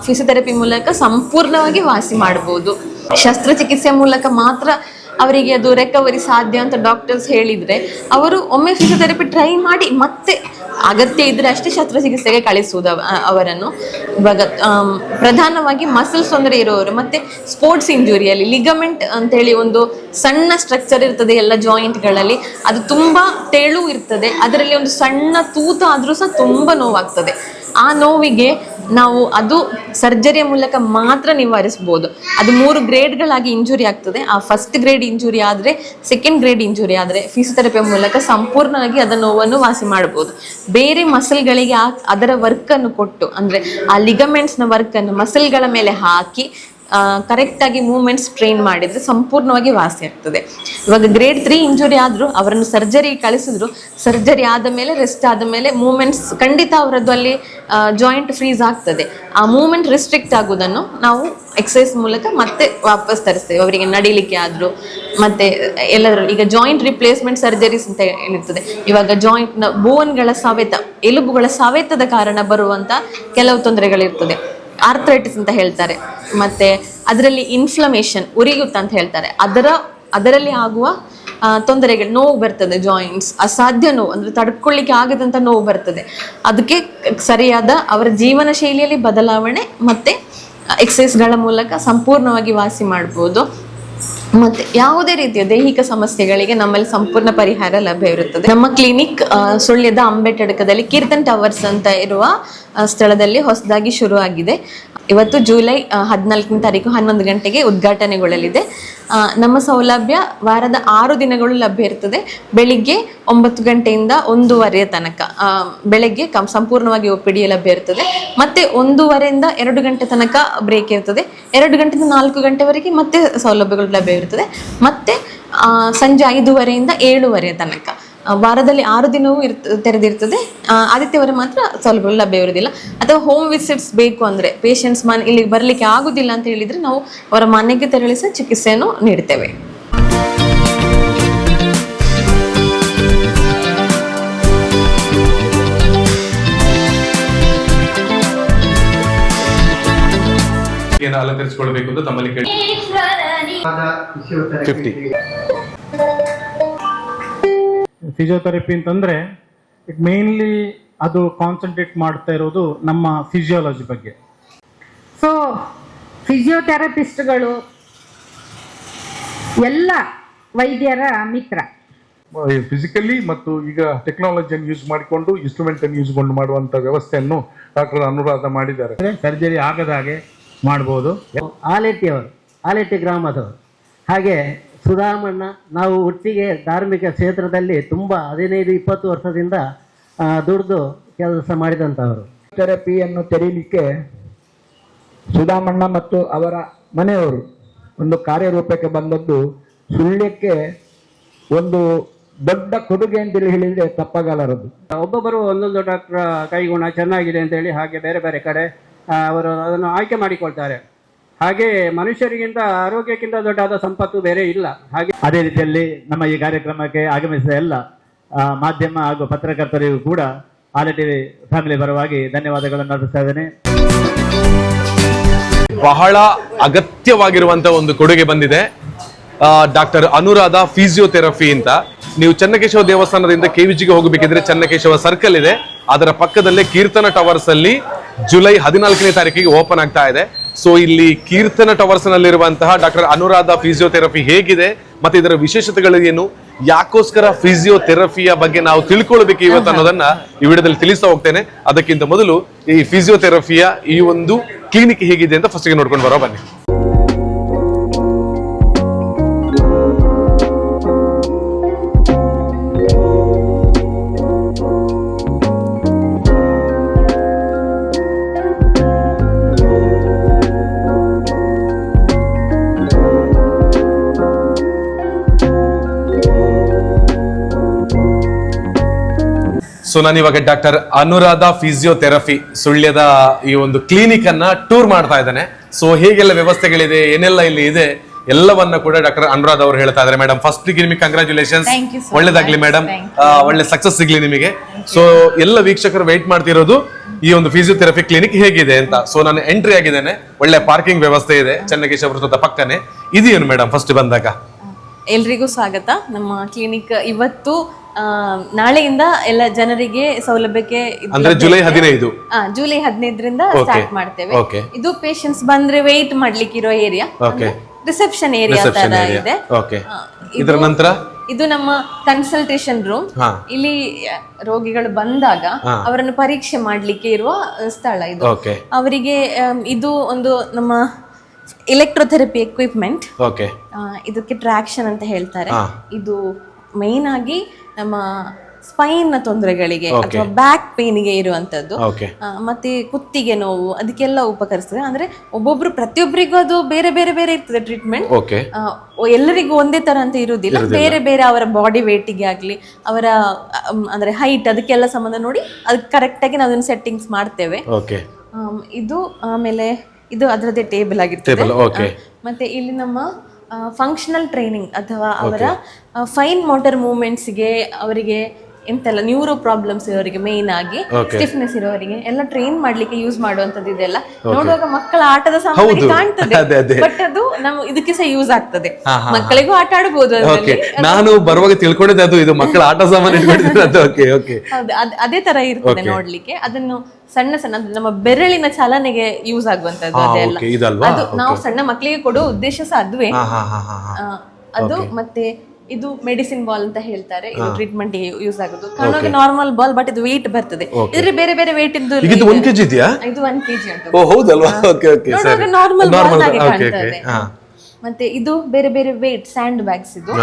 ಫಿಸಿಯೋಥೆರಪಿ ಮೂಲಕ ಸಂಪೂರ್ಣವಾಗಿ ವಾಸಿ ಮಾಡಬಹುದು ಶಸ್ತ್ರಚಿಕಿತ್ಸೆ ಮೂಲಕ ಮಾತ್ರ ಅವರಿಗೆ ಅದು ರೆಕವರಿ ಸಾಧ್ಯ ಅಂತ ಡಾಕ್ಟರ್ಸ್ ಹೇಳಿದರೆ, ಅವರು ಒಮ್ಮೆ ಫಿಸಿಯೋಥೆರಪಿ ಟ್ರೈ ಮಾಡಿ ಮತ್ತೆ ಅಗತ್ಯ ಇದ್ದರೆ ಅಷ್ಟೇ ಶಸ್ತ್ರಚಿಕಿತ್ಸೆಗೆ ಕಳಿಸುವುದು ಅವ- ಅವರನ್ನು. ಇವಾಗ ಪ್ರಧಾನವಾಗಿ ಮಸಲ್ಸ್ ತೊಂದರೆ ಇರೋರು, ಮತ್ತೆ ಸ್ಪೋರ್ಟ್ಸ್ ಇಂಜುರಿಯಲ್ಲಿ ಲಿಗಮೆಂಟ್ ಅಂತೇಳಿ ಒಂದು ಸಣ್ಣ ಸ್ಟ್ರಕ್ಚರ್ ಇರ್ತದೆ ಎಲ್ಲ ಜಾಯಿಂಟ್ಗಳಲ್ಲಿ ಅದು ತುಂಬಾ ತೆಳು ಇರ್ತದೆ, ಅದರಲ್ಲಿ ಒಂದು ಸಣ್ಣ ತೂತ ಆದ್ರೂ ಸಹ ತುಂಬಾ ನೋವಾಗ್ತದೆ. ಆ ನೋವಿಗೆ ನಾವು ಅದು ಸರ್ಜರಿಯ ಮೂಲಕ ಮಾತ್ರ ನಿವಾರಿಸಬಹುದು. ಅದು ಮೂರು ಗ್ರೇಡ್ಗಳಾಗಿ ಇಂಜುರಿ ಆಗ್ತದೆ. ಆ ಫಸ್ಟ್ ಗ್ರೇಡ್ ಇಂಜುರಿ ಆದರೆ ಸೆಕೆಂಡ್ ಗ್ರೇಡ್ ಇಂಜುರಿ ಆದರೆ ಫಿಸಿಯೋಥೆರಪಿಯ ಮೂಲಕ ಸಂಪೂರ್ಣವಾಗಿ ಅದರ ನೋವನ್ನು ವಾಸಿ ಮಾಡಬಹುದು. ಬೇರೆ ಮಸಲ್ಗಳಿಗೆ ಅದರ ವರ್ಕನ್ನು ಕೊಟ್ಟು, ಅಂದ್ರೆ ಆ ಲಿಗಮೆಂಟ್ಸ್ನ ವರ್ಕ್ ಮಸಲ್ಗಳ ಮೇಲೆ ಹಾಕಿ ಕರೆಕ್ಟ್ ಆಗಿ ಮೂವ್ಮೆಂಟ್ಸ್ ಟ್ರೈನ್ ಮಾಡಿದ್ರೆ ಸಂಪೂರ್ಣವಾಗಿ ವಾಸಿ ಆಗ್ತದೆ. ಇವಾಗ ಗ್ರೇಡ್ ತ್ರೀ ಇಂಜುರಿ ಆದರೂ ಅವರನ್ನು ಸರ್ಜರಿ ಕಳಿಸಿದ್ರು ಸರ್ಜರಿ ಆದ ಮೇಲೆ ರೆಸ್ಟ್ ಆದ ಮೇಲೆ ಮೂವ್ಮೆಂಟ್ಸ್ ಖಂಡಿತ ಅವರದ್ದು ಅಲ್ಲಿ ಜಾಯಿಂಟ್ ಫ್ರೀಸ್ ಆಗ್ತದೆ. ಆ ಮೂವ್ಮೆಂಟ್ ರಿಸ್ಟ್ರಿಕ್ಟ್ ಆಗುವುದನ್ನು ನಾವು ಎಕ್ಸಸೈಸ್ ಮೂಲಕ ಮತ್ತೆ ವಾಪಸ್ ತರಿಸ್ತೇವೆ. ಅವರಿಗೆ ನಡಿಲಿಕ್ಕೆ ಆದರೂ, ಮತ್ತೆ ಎಲ್ಲರೂ, ಈಗ ಜಾಯಿಂಟ್ ರಿಪ್ಲೇಸ್ಮೆಂಟ್ ಸರ್ಜರೀಸ್ ಅಂತ ಏನಿರ್ತದೆ ಇವಾಗ ಜಾಯಿಂಟ್ನ ಬೋನ್ಗಳ ಸವೆತ, ಎಲುಬುಗಳ ಸವೆತದ ಕಾರಣ ಬರುವಂಥ ಕೆಲವು ತೊಂದರೆಗಳಿರ್ತದೆ. ಆರ್ಥರೈಟಿಸ್ ಅಂತ ಹೇಳ್ತಾರೆ. ಮತ್ತೆ ಅದರಲ್ಲಿ ಇನ್ಫ್ಲಮೇಷನ್ ಉರಿಯುತ್ತ ಅಂತ ಹೇಳ್ತಾರೆ. ಅದರ, ಅದರಲ್ಲಿ ಆಗುವ ತೊಂದರೆಗಳು, ನೋವು ಬರ್ತದೆ ಜಾಯಿಂಟ್ಸ್ ಅಸಾಧ್ಯ ನೋವು, ಅಂದ್ರೆ ತಡ್ಕೊಳ್ಳಿಕ್ಕೆ ಆಗದಂತ ನೋವು ಬರ್ತದೆ. ಅದಕ್ಕೆ ಸರಿಯಾದ ಅವರ ಜೀವನ ಶೈಲಿಯಲ್ಲಿ ಬದಲಾವಣೆ ಮತ್ತೆ ಎಕ್ಸಸೈಸ್ಗಳ ಮೂಲಕ ಸಂಪೂರ್ಣವಾಗಿ ವಾಸಿ ಮಾಡ್ಬೋದು. ಮತ್ತೆ ಯಾವುದೇ ರೀತಿಯ ದೈಹಿಕ ಸಮಸ್ಯೆಗಳಿಗೆ ನಮ್ಮಲ್ಲಿ ಸಂಪೂರ್ಣ ಪರಿಹಾರ ಲಭ್ಯ ಇರುತ್ತದೆ. ನಮ್ಮ ಕ್ಲಿನಿಕ್ ಸುಳ್ಯದ ಅಂಬೇಟಡ್ಕದಲ್ಲಿ ಕೀರ್ತನ್ ಟವರ್ಸ್ ಅಂತ ಇರುವ ಸ್ಥಳದಲ್ಲಿ ಹೊಸದಾಗಿ ಶುರು ಆಗಿದೆ ಇವತ್ತು ಜುಲೈ ಹದಿನಾಲ್ಕನೇ ತಾರೀಕು ಹನ್ನೊಂದು ಗಂಟೆಗೆ ಉದ್ಘಾಟನೆಗೊಳ್ಳಲಿದೆ. ನಮ್ಮ ಸೌಲಭ್ಯ ವಾರದ ಆರು ದಿನಗಳು ಲಭ್ಯ ಇರ್ತದೆ. ಬೆಳಿಗ್ಗೆ ಒಂಬತ್ತು ಗಂಟೆಯಿಂದ ಒಂದೂವರೆಯ ತನಕ ಬೆಳಗ್ಗೆ ಕಂ ಸಂಪೂರ್ಣವಾಗಿ ಒ ಪಿ ಡಿ ಲಭ್ಯ ಇರ್ತದೆ. ಮತ್ತೆ ಒಂದೂವರೆಯಿಂದ ಎರಡು ಗಂಟೆ ತನಕ ಬ್ರೇಕ್ ಇರ್ತದೆ. ಎರಡು ಗಂಟೆಯಿಂದ ನಾಲ್ಕು ಗಂಟೆವರೆಗೆ ಮತ್ತೆ ಸೌಲಭ್ಯಗಳು ಲಭ್ಯವಿರ್ತದೆ ಮತ್ತೆ ಆ, ಸಂಜೆ ಐದೂವರೆಯಿಂದ ಏಳುವರೆಯ ತನಕ. ವಾರದಲ್ಲಿ ಆರು ದಿನವೂ ಇರ್ ತೆರೆದಿರ್ತದೆ. ಆದಿತ್ಯವಾರ ಮಾತ್ರ ಸೌಲಭ್ಯಗಳು ಲಭ್ಯವಿರುವುದಿಲ್ಲ ಅಥವಾ ಹೋಮ್ ವಿಸಿಟ್ಸ್ ಬೇಕು ಅಂದರೆ ಪೇಷಂಟ್ಸ್ ಮನೆ ಇಲ್ಲಿಗೆ ಬರಲಿಕ್ಕೆ ಆಗುದಿಲ್ಲ ಅಂತ ಹೇಳಿದರೆ ನಾವು ಅವರ ಮನೆಗೆ ತೆರಳಿ ಸಹ ಚಿಕಿತ್ಸೆಯನ್ನು ನೀಡ್ತೇವೆ. ಅಲಂಕರಿಸಿಕೊಳ್ಬೇಕು ಅಂತ ತಮ್ಮಲ್ಲಿ ಕೇಳಿ. ಫಿಫ್ಟಿ ಫಿಸಿಯೋಥೆರಪಿ ಅಂತಂದ್ರೆ ಇಟ್ ಮೇನ್ಲಿ ಅದು ಕಾನ್ಸಂಟ್ರೇಟ್ ಮಾಡ್ತಾ ಇರೋದು ನಮ್ಮ ಫಿಸಿಯಾಲಜಿ ಬಗ್ಗೆ. ಸೊ ಫಿಸಿಯೋಥೆರಪಿಸ್ಟ್ಗಳು ಎಲ್ಲ ವೈದ್ಯರ ಮಿತ್ರ. ಫಿಸಿಕಲಿ ಮತ್ತು ಈಗ ಟೆಕ್ನಾಲಜಿಯನ್ನು ಯೂಸ್ ಮಾಡಿಕೊಂಡು ಇನ್ಸ್ಟ್ರೂಮೆಂಟ್ ಅನ್ನು ಯೂಸ್ ಕೊಂಡು ಮಾಡುವಂತ ವ್ಯವಸ್ಥೆಯನ್ನು ಡಾಕ್ಟರ್ ಅನುರಾಧ ಮಾಡಿದ್ದಾರೆ. ಸರ್ಜರಿ ಆಗದ ಹಾಗೆ ಮಾಡಬಹುದು ಆಲೇಟಿ ಅವರು ಆಲೇಟಿ ಗ್ರಾಮದವರು ಹಾಗೆ ಸುಧಾಮಣ್ಣ ನಾವು ಒಟ್ಟಿಗೆ ಧಾರ್ಮಿಕ ಕ್ಷೇತ್ರದಲ್ಲಿ ತುಂಬ ಹದಿನೈದು ಇಪ್ಪತ್ತು ವರ್ಷದಿಂದ ದುಡಿದು ಕೆಲಸ ಮಾಡಿದಂಥವರು. ಥೆರಪಿಯನ್ನು ತೆರೀಲಿಕ್ಕೆ ಸುಧಾಮಣ್ಣ ಮತ್ತು ಅವರ ಮನೆಯವರು ಒಂದು ಕಾರ್ಯರೂಪಕ್ಕೆ ಬಂದದ್ದು ಸುಳ್ಯಕ್ಕೆ ಒಂದು ದೊಡ್ಡ ಕೊಡುಗೆ ಅಂತೇಳಿ ಹೇಳಿದರೆ ತಪ್ಪಾಗಲಾರದು ಒಬ್ಬೊಬ್ಬರು ಒಂದೊಂದು ಡಾಕ್ಟರ್ ಕೈಗುಣ ಚೆನ್ನಾಗಿದೆ ಅಂತ ಹೇಳಿ ಹಾಗೆ ಬೇರೆ ಬೇರೆ ಕಡೆ ಅವರು ಅದನ್ನು ಆಯ್ಕೆ ಮಾಡಿಕೊಳ್ತಾರೆ. ಹಾಗೆ ಮನುಷ್ಯರಿಗಿಂತ ಆರೋಗ್ಯಕ್ಕಿಂತ ದೊಡ್ಡಾದ ಸಂಪತ್ತು ಬೇರೆ ಇಲ್ಲ. ಹಾಗೆ ಅದೇ ರೀತಿಯಲ್ಲಿ ನಮ್ಮ ಈ ಕಾರ್ಯಕ್ರಮಕ್ಕೆ ಆಗಮಿಸಿದ ಎಲ್ಲ ಮಾಧ್ಯಮ ಹಾಗೂ ಪತ್ರಕರ್ತರಿಗೂ ಕೂಡ ಆಲ ಟಿವಿ ಫ್ಯಾಮಿಲಿ ಪರವಾಗಿ ಧನ್ಯವಾದಗಳನ್ನು ಅರ್ಪಿಸ್ತಾ ಇದ್ದೇನೆ. ಬಹಳ ಅಗತ್ಯವಾಗಿರುವಂತಹ ಒಂದು ಕೊಡುಗೆ ಬಂದಿದೆ. ಡಾಕ್ಟರ್ ಅನುರಾಧ ಫಿಸಿಯೋಥೆರಪಿ ಅಂತ. ನೀವು ಚನ್ನಕೇಶವ ದೇವಸ್ಥಾನದಿಂದ ಕೆವಿಜಿಗೆ ಹೋಗಬೇಕಿದ್ರೆ ಚನ್ನಕೇಶವ ಸರ್ಕಲ್ ಇದೆ. ಅದರ ಪಕ್ಕದಲ್ಲೇ ಕೀರ್ತನ ಟವರ್ಸ್ ಅಲ್ಲಿ ಜುಲೈ ಹದಿನಾಲ್ಕನೇ ತಾರೀಕಿಗೆ ಓಪನ್ ಆಗ್ತಾ ಇದೆ. ಸೊ ಇಲ್ಲಿ ಕೀರ್ತನ ಟವರ್ಸ್ ನಲ್ಲಿರುವಂತಹ ಡಾಕ್ಟರ್ ಅನುರಾಧ ಫಿಸಿಯೋಥೆರಪಿ ಹೇಗಿದೆ ಮತ್ತೆ ಇದರ ವಿಶೇಷತೆಗಳು ಏನು? ಯಾಕೋಸ್ಕರ ಫಿಸಿಯೋಥೆರಪಿಯ ಬಗ್ಗೆ ನಾವು ತಿಳ್ಕೊಳ್ಬೇಕು ಇವತ್ತು ಅನ್ನೋದನ್ನ ಈ ವಿಡಿಯೋದಲ್ಲಿ ತಿಳಿಸ್ತಾ ಹೋಗ್ತೇನೆ. ಅದಕ್ಕಿಂತ ಮೊದಲು ಈ ಫಿಸಿಯೋಥೆರಪಿಯ ಈ ಒಂದು ಕ್ಲಿನಿಕ್ ಹೇಗಿದೆ ಅಂತ ಫಸ್ಟ್ ನೋಡ್ಕೊಂಡು ಬರೋ ಬನ್ನಿ. ಸೊ ನಾನು ಇವಾಗ ಡಾಕ್ಟರ್ ಅನುರಾಧ ಫಿಸಿಯೋಥೆರಪಿ ಸುಳ್ಯದ ಈ ಒಂದು ಕ್ಲಿನಿಕ್ ಅನ್ನ ಟೂರ್ ಮಾಡ್ತಾ ಇದ್ದಾನೆ. ಸೊ ಹೇಗೆಲ್ಲ ವ್ಯವಸ್ಥೆಗಳಿದೆ ಏನೆಲ್ಲ ಇಲ್ಲಿ ಇದೆ ಎಲ್ಲವನ್ನ ಕೂಡ ಡಾಕ್ಟರ್ ಅನುರಾಧ ಅವರು ಹೇಳ್ತಾ ಇದ್ದಾರೆ. ಮೇಡಮ್ ಫಸ್ಟ್ ನಿಮಗೆ ಕಂಗ್ರಾಚುಲೇಷನ್ ಒಳ್ಳೇದಾಗ್ಲಿ. ಮೇಡಮ್ ಒಳ್ಳೆ ಸಕ್ಸಸ್ ಸಿಗ್ಲಿ ನಿಮಗೆ. ಸೊ ಎಲ್ಲ ವೀಕ್ಷಕರು ವೆಯ್ಟ್ ಮಾಡ್ತಿರೋದು ಈ ಒಂದು ಫಿಸಿಯೋಥೆರಪಿ ಕ್ಲಿನಿಕ್ ಹೇಗಿದೆ ಅಂತ. ಸೊ ನಾನು ಎಂಟ್ರಿ ಆಗಿದ್ದೇನೆ. ಒಳ್ಳೆ ಪಾರ್ಕಿಂಗ್ ವ್ಯವಸ್ಥೆ ಇದೆ. ಚೆನ್ನಕೇಶ ವೃತ್ತದ ಪಕ್ಕನೆ. ಇದೇನು ಮೇಡಮ್ ಫಸ್ಟ್ ಬಂದಾಗ? ಎಲ್ರಿಗೂ ಸ್ವಾಗತ. ನಮ್ಮ ಕ್ಲಿನಿಕ್ ಇವತ್ತು ನಾಳೆಯಿಂದ ಎಲ್ಲ ಜನರಿಗೆ ಸೌಲಭ್ಯಕ್ಕೆ ಇದು ಅಂದ್ರೆ ಜುಲೈ. ಹದಿನೈದು. ಆ, ಜುಲೈ ಹದಿನೈದರಿಂದ. ಸ್ಟಾರ್ಟ್ ಮಾಡ್ತೇವೆ. ಇದು ಪೇಷಂಟ್ಸ್ ಬಂದ್ರೆ wait ಮಾಡ್ಲಿಕ್ಕಿರೋ area Okay. Reception area reception ತರ ಏರಿಯಾ ಇದೆ. ಓಕೆ ಆ, ಇದರ ಇದು- ನಂತರ? ಇದು ನಮ್ಮ ಕನ್ಸಲ್ಟೇಷನ್ ರೂಮ್ ಹಾ. ಇಲ್ಲಿ ರೋಗಿಗಳು ಬಂದಾಗ ಅವರನ್ನು ಪರೀಕ್ಷೆ ಮಾಡ್ಲಿಕ್ಕೆ ಇರುವ ಸ್ಥಳ ಇದು. ಓಕೆ ಅವರಿಗೆ ಆಮ್, ಇದು ಒಂದು ನಮ್ಮ ಎಲೆಕ್ಟ್ರೋಥೆರಪಿ ಎಕ್ವಿಪ್ಮೆಂಟ್ ಓಕೆ ಇದಕ್ಕೆ ಟ್ರಾಕ್ಷನ್ ಅಂತ ಹೇಳ್ತಾರೆ. ಹಾ. ಇದು ಮೇನ್ ಆಗಿ ನಮ್ಮ ಸ್ಪೈನ್ನ ತೊಂದರೆಗಳಿಗೆ ಅಥವಾ ಬ್ಯಾಕ್ ಪೇನ್ಗೆ ಇರುವಂತದ್ದು ಮತ್ತೆ ಕುತ್ತಿಗೆ ನೋವು ಅದಕ್ಕೆಲ್ಲ ಉಪಕರಿಸ್ತದೆ. ಅಂದ್ರೆ ಒಬ್ಬೊಬ್ರು ಪ್ರತಿಯೊಬ್ಬರಿಗೂ ಅದು ಬೇರೆ ಬೇರೆ ಬೇರೆ ಇರ್ತದೆ ಟ್ರೀಟ್ಮೆಂಟ್ ಎಲ್ಲರಿಗೂ ಒಂದೇ ತರ ಅಂತ ಇರುವುದಿಲ್ಲ. ಬೇರೆ ಬೇರೆ ಅವರ ಬಾಡಿ ವೇಟಿಗೆ ಆಗ್ಲಿ ಅವರ ಅಂದ್ರೆ ಹೈಟ್ ಅದಕ್ಕೆಲ್ಲ ಸಂಬಂಧ ನೋಡಿ ಅದಕ್ಕೆ ಕರೆಕ್ಟ್ ಆಗಿ ನಾವು ಅದನ್ನ ಸೆಟ್ಟಿಂಗ್ಸ್ ಮಾಡ್ತೇವೆ ಇದು ಆಮೇಲೆ ಇದು ಅದರದೇ ಟೇಬಲ್ ಆಗಿರ್ತದೆ. ಮತ್ತೆ ಇಲ್ಲಿ ನಮ್ಮ ಫಂಕ್ಷನಲ್ ಟ್ರೈನಿಂಗ್ ಅಥವಾ ಅವರ ಫೈನ್ ಮೋಟರ್ ಮೂಮೆಂಟ್ಸ್ಗೆ ಅವರಿಗೆ ಎಂತೆಲ್ಲ ನ್ಯೂರೋ ಪ್ರಾಬ್ಲಮ್ಸ್ ಇರೋರಿಗೆ ಮೇನ್ ಆಗಿ. ಸ್ಟಿಫ್ನೆಸ್ ಇರೋರಿಗೆ ಎಲ್ಲ ಟ್ರೈನ್ ಮಾಡ್ಲಿಕ್ಕೆ ಯೂಸ್ ಮಾಡುವಂತದ್ದು ಇದೆಲ್ಲ. ನೋಡುವಾಗ ಮಕ್ಕಳ ಆಟದ ಸಾಮಾನು. ಕಾಣ್ತದೆ. ಬಟ್ ಅದು. ನಮ್ಮ ಇದಕ್ಕೆ ಸಹ ಯೂಸ್ ಆಗ್ತದೆ. ಮಕ್ಕಳಿಗೂ ಆಟ ಆಡಬಹುದು ನಾನು ಬರುವಾಗ ತಿಳ್ಕೊಂಡಿದ್ದೆ ಅದು ಇದು ಮಕ್ಕಳ ಆಟ ಸಾಮಾನು ಅದು. ಹೌದು. ತರ ಇರ್ತದೆ ನೋಡ್ಲಿಕ್ಕೆ. ಅದನ್ನು ಸಣ್ಣ ಸಣ್ಣ ನಮ್ಮ ಬೆರಳಿನ ಚಲನೆಗೆ ಯೂಸ್ ಆಗುವಂತದ್ದು ಅದೆಲ್ಲ. ಅದು ನಾವು ಸಣ್ಣ ಮಕ್ಕಳಿಗೆ ಕೊಡೋ ಉದ್ದೇಶ ಸಹ ಅದುವೇ. ಅದು ಮತ್ತೆ ಇದು ಮೆಡಿಸಿನ್ ಬಾಲ್ ಅಂತ ಹೇಳ್ತಾರೆ. ಇದು ಟ್ರೀಟ್ಮೆಂಟ್ ಯೂಸ್ ಆಗುದು. ಕಣ್ಣಿಗೆ ನಾರ್ಮಲ್ ಬಾಲ್ ಬಟ್ ಇದು ವೇಟ್ ಬರ್ತದೆ. ಇದ್ರೆ ಬೇರೆ ಬೇರೆ ವೇಟ್ ಇದ್ದು ಇದು 1 ಕೆಜಿ ಇದೆಯಾ? ಇದು 1 ಕೆಜಿ ಅಂತ ಓ ಹೌದಲ್ವಾ? ಓಕೆ ಓಕೆ ಸರಿ. ನಾರ್ಮಲ್ ಬಾಲ್ ಆಗಿ ಕಾಣ್ತದೆ ಮತ್ತೆ ಇದು ಬೇರೆ ಬೇರೆ ವೇಟ್ ಸ್ಯಾಂಡ್ ಬ್ಯಾಗ್ಸ್ ಇದು.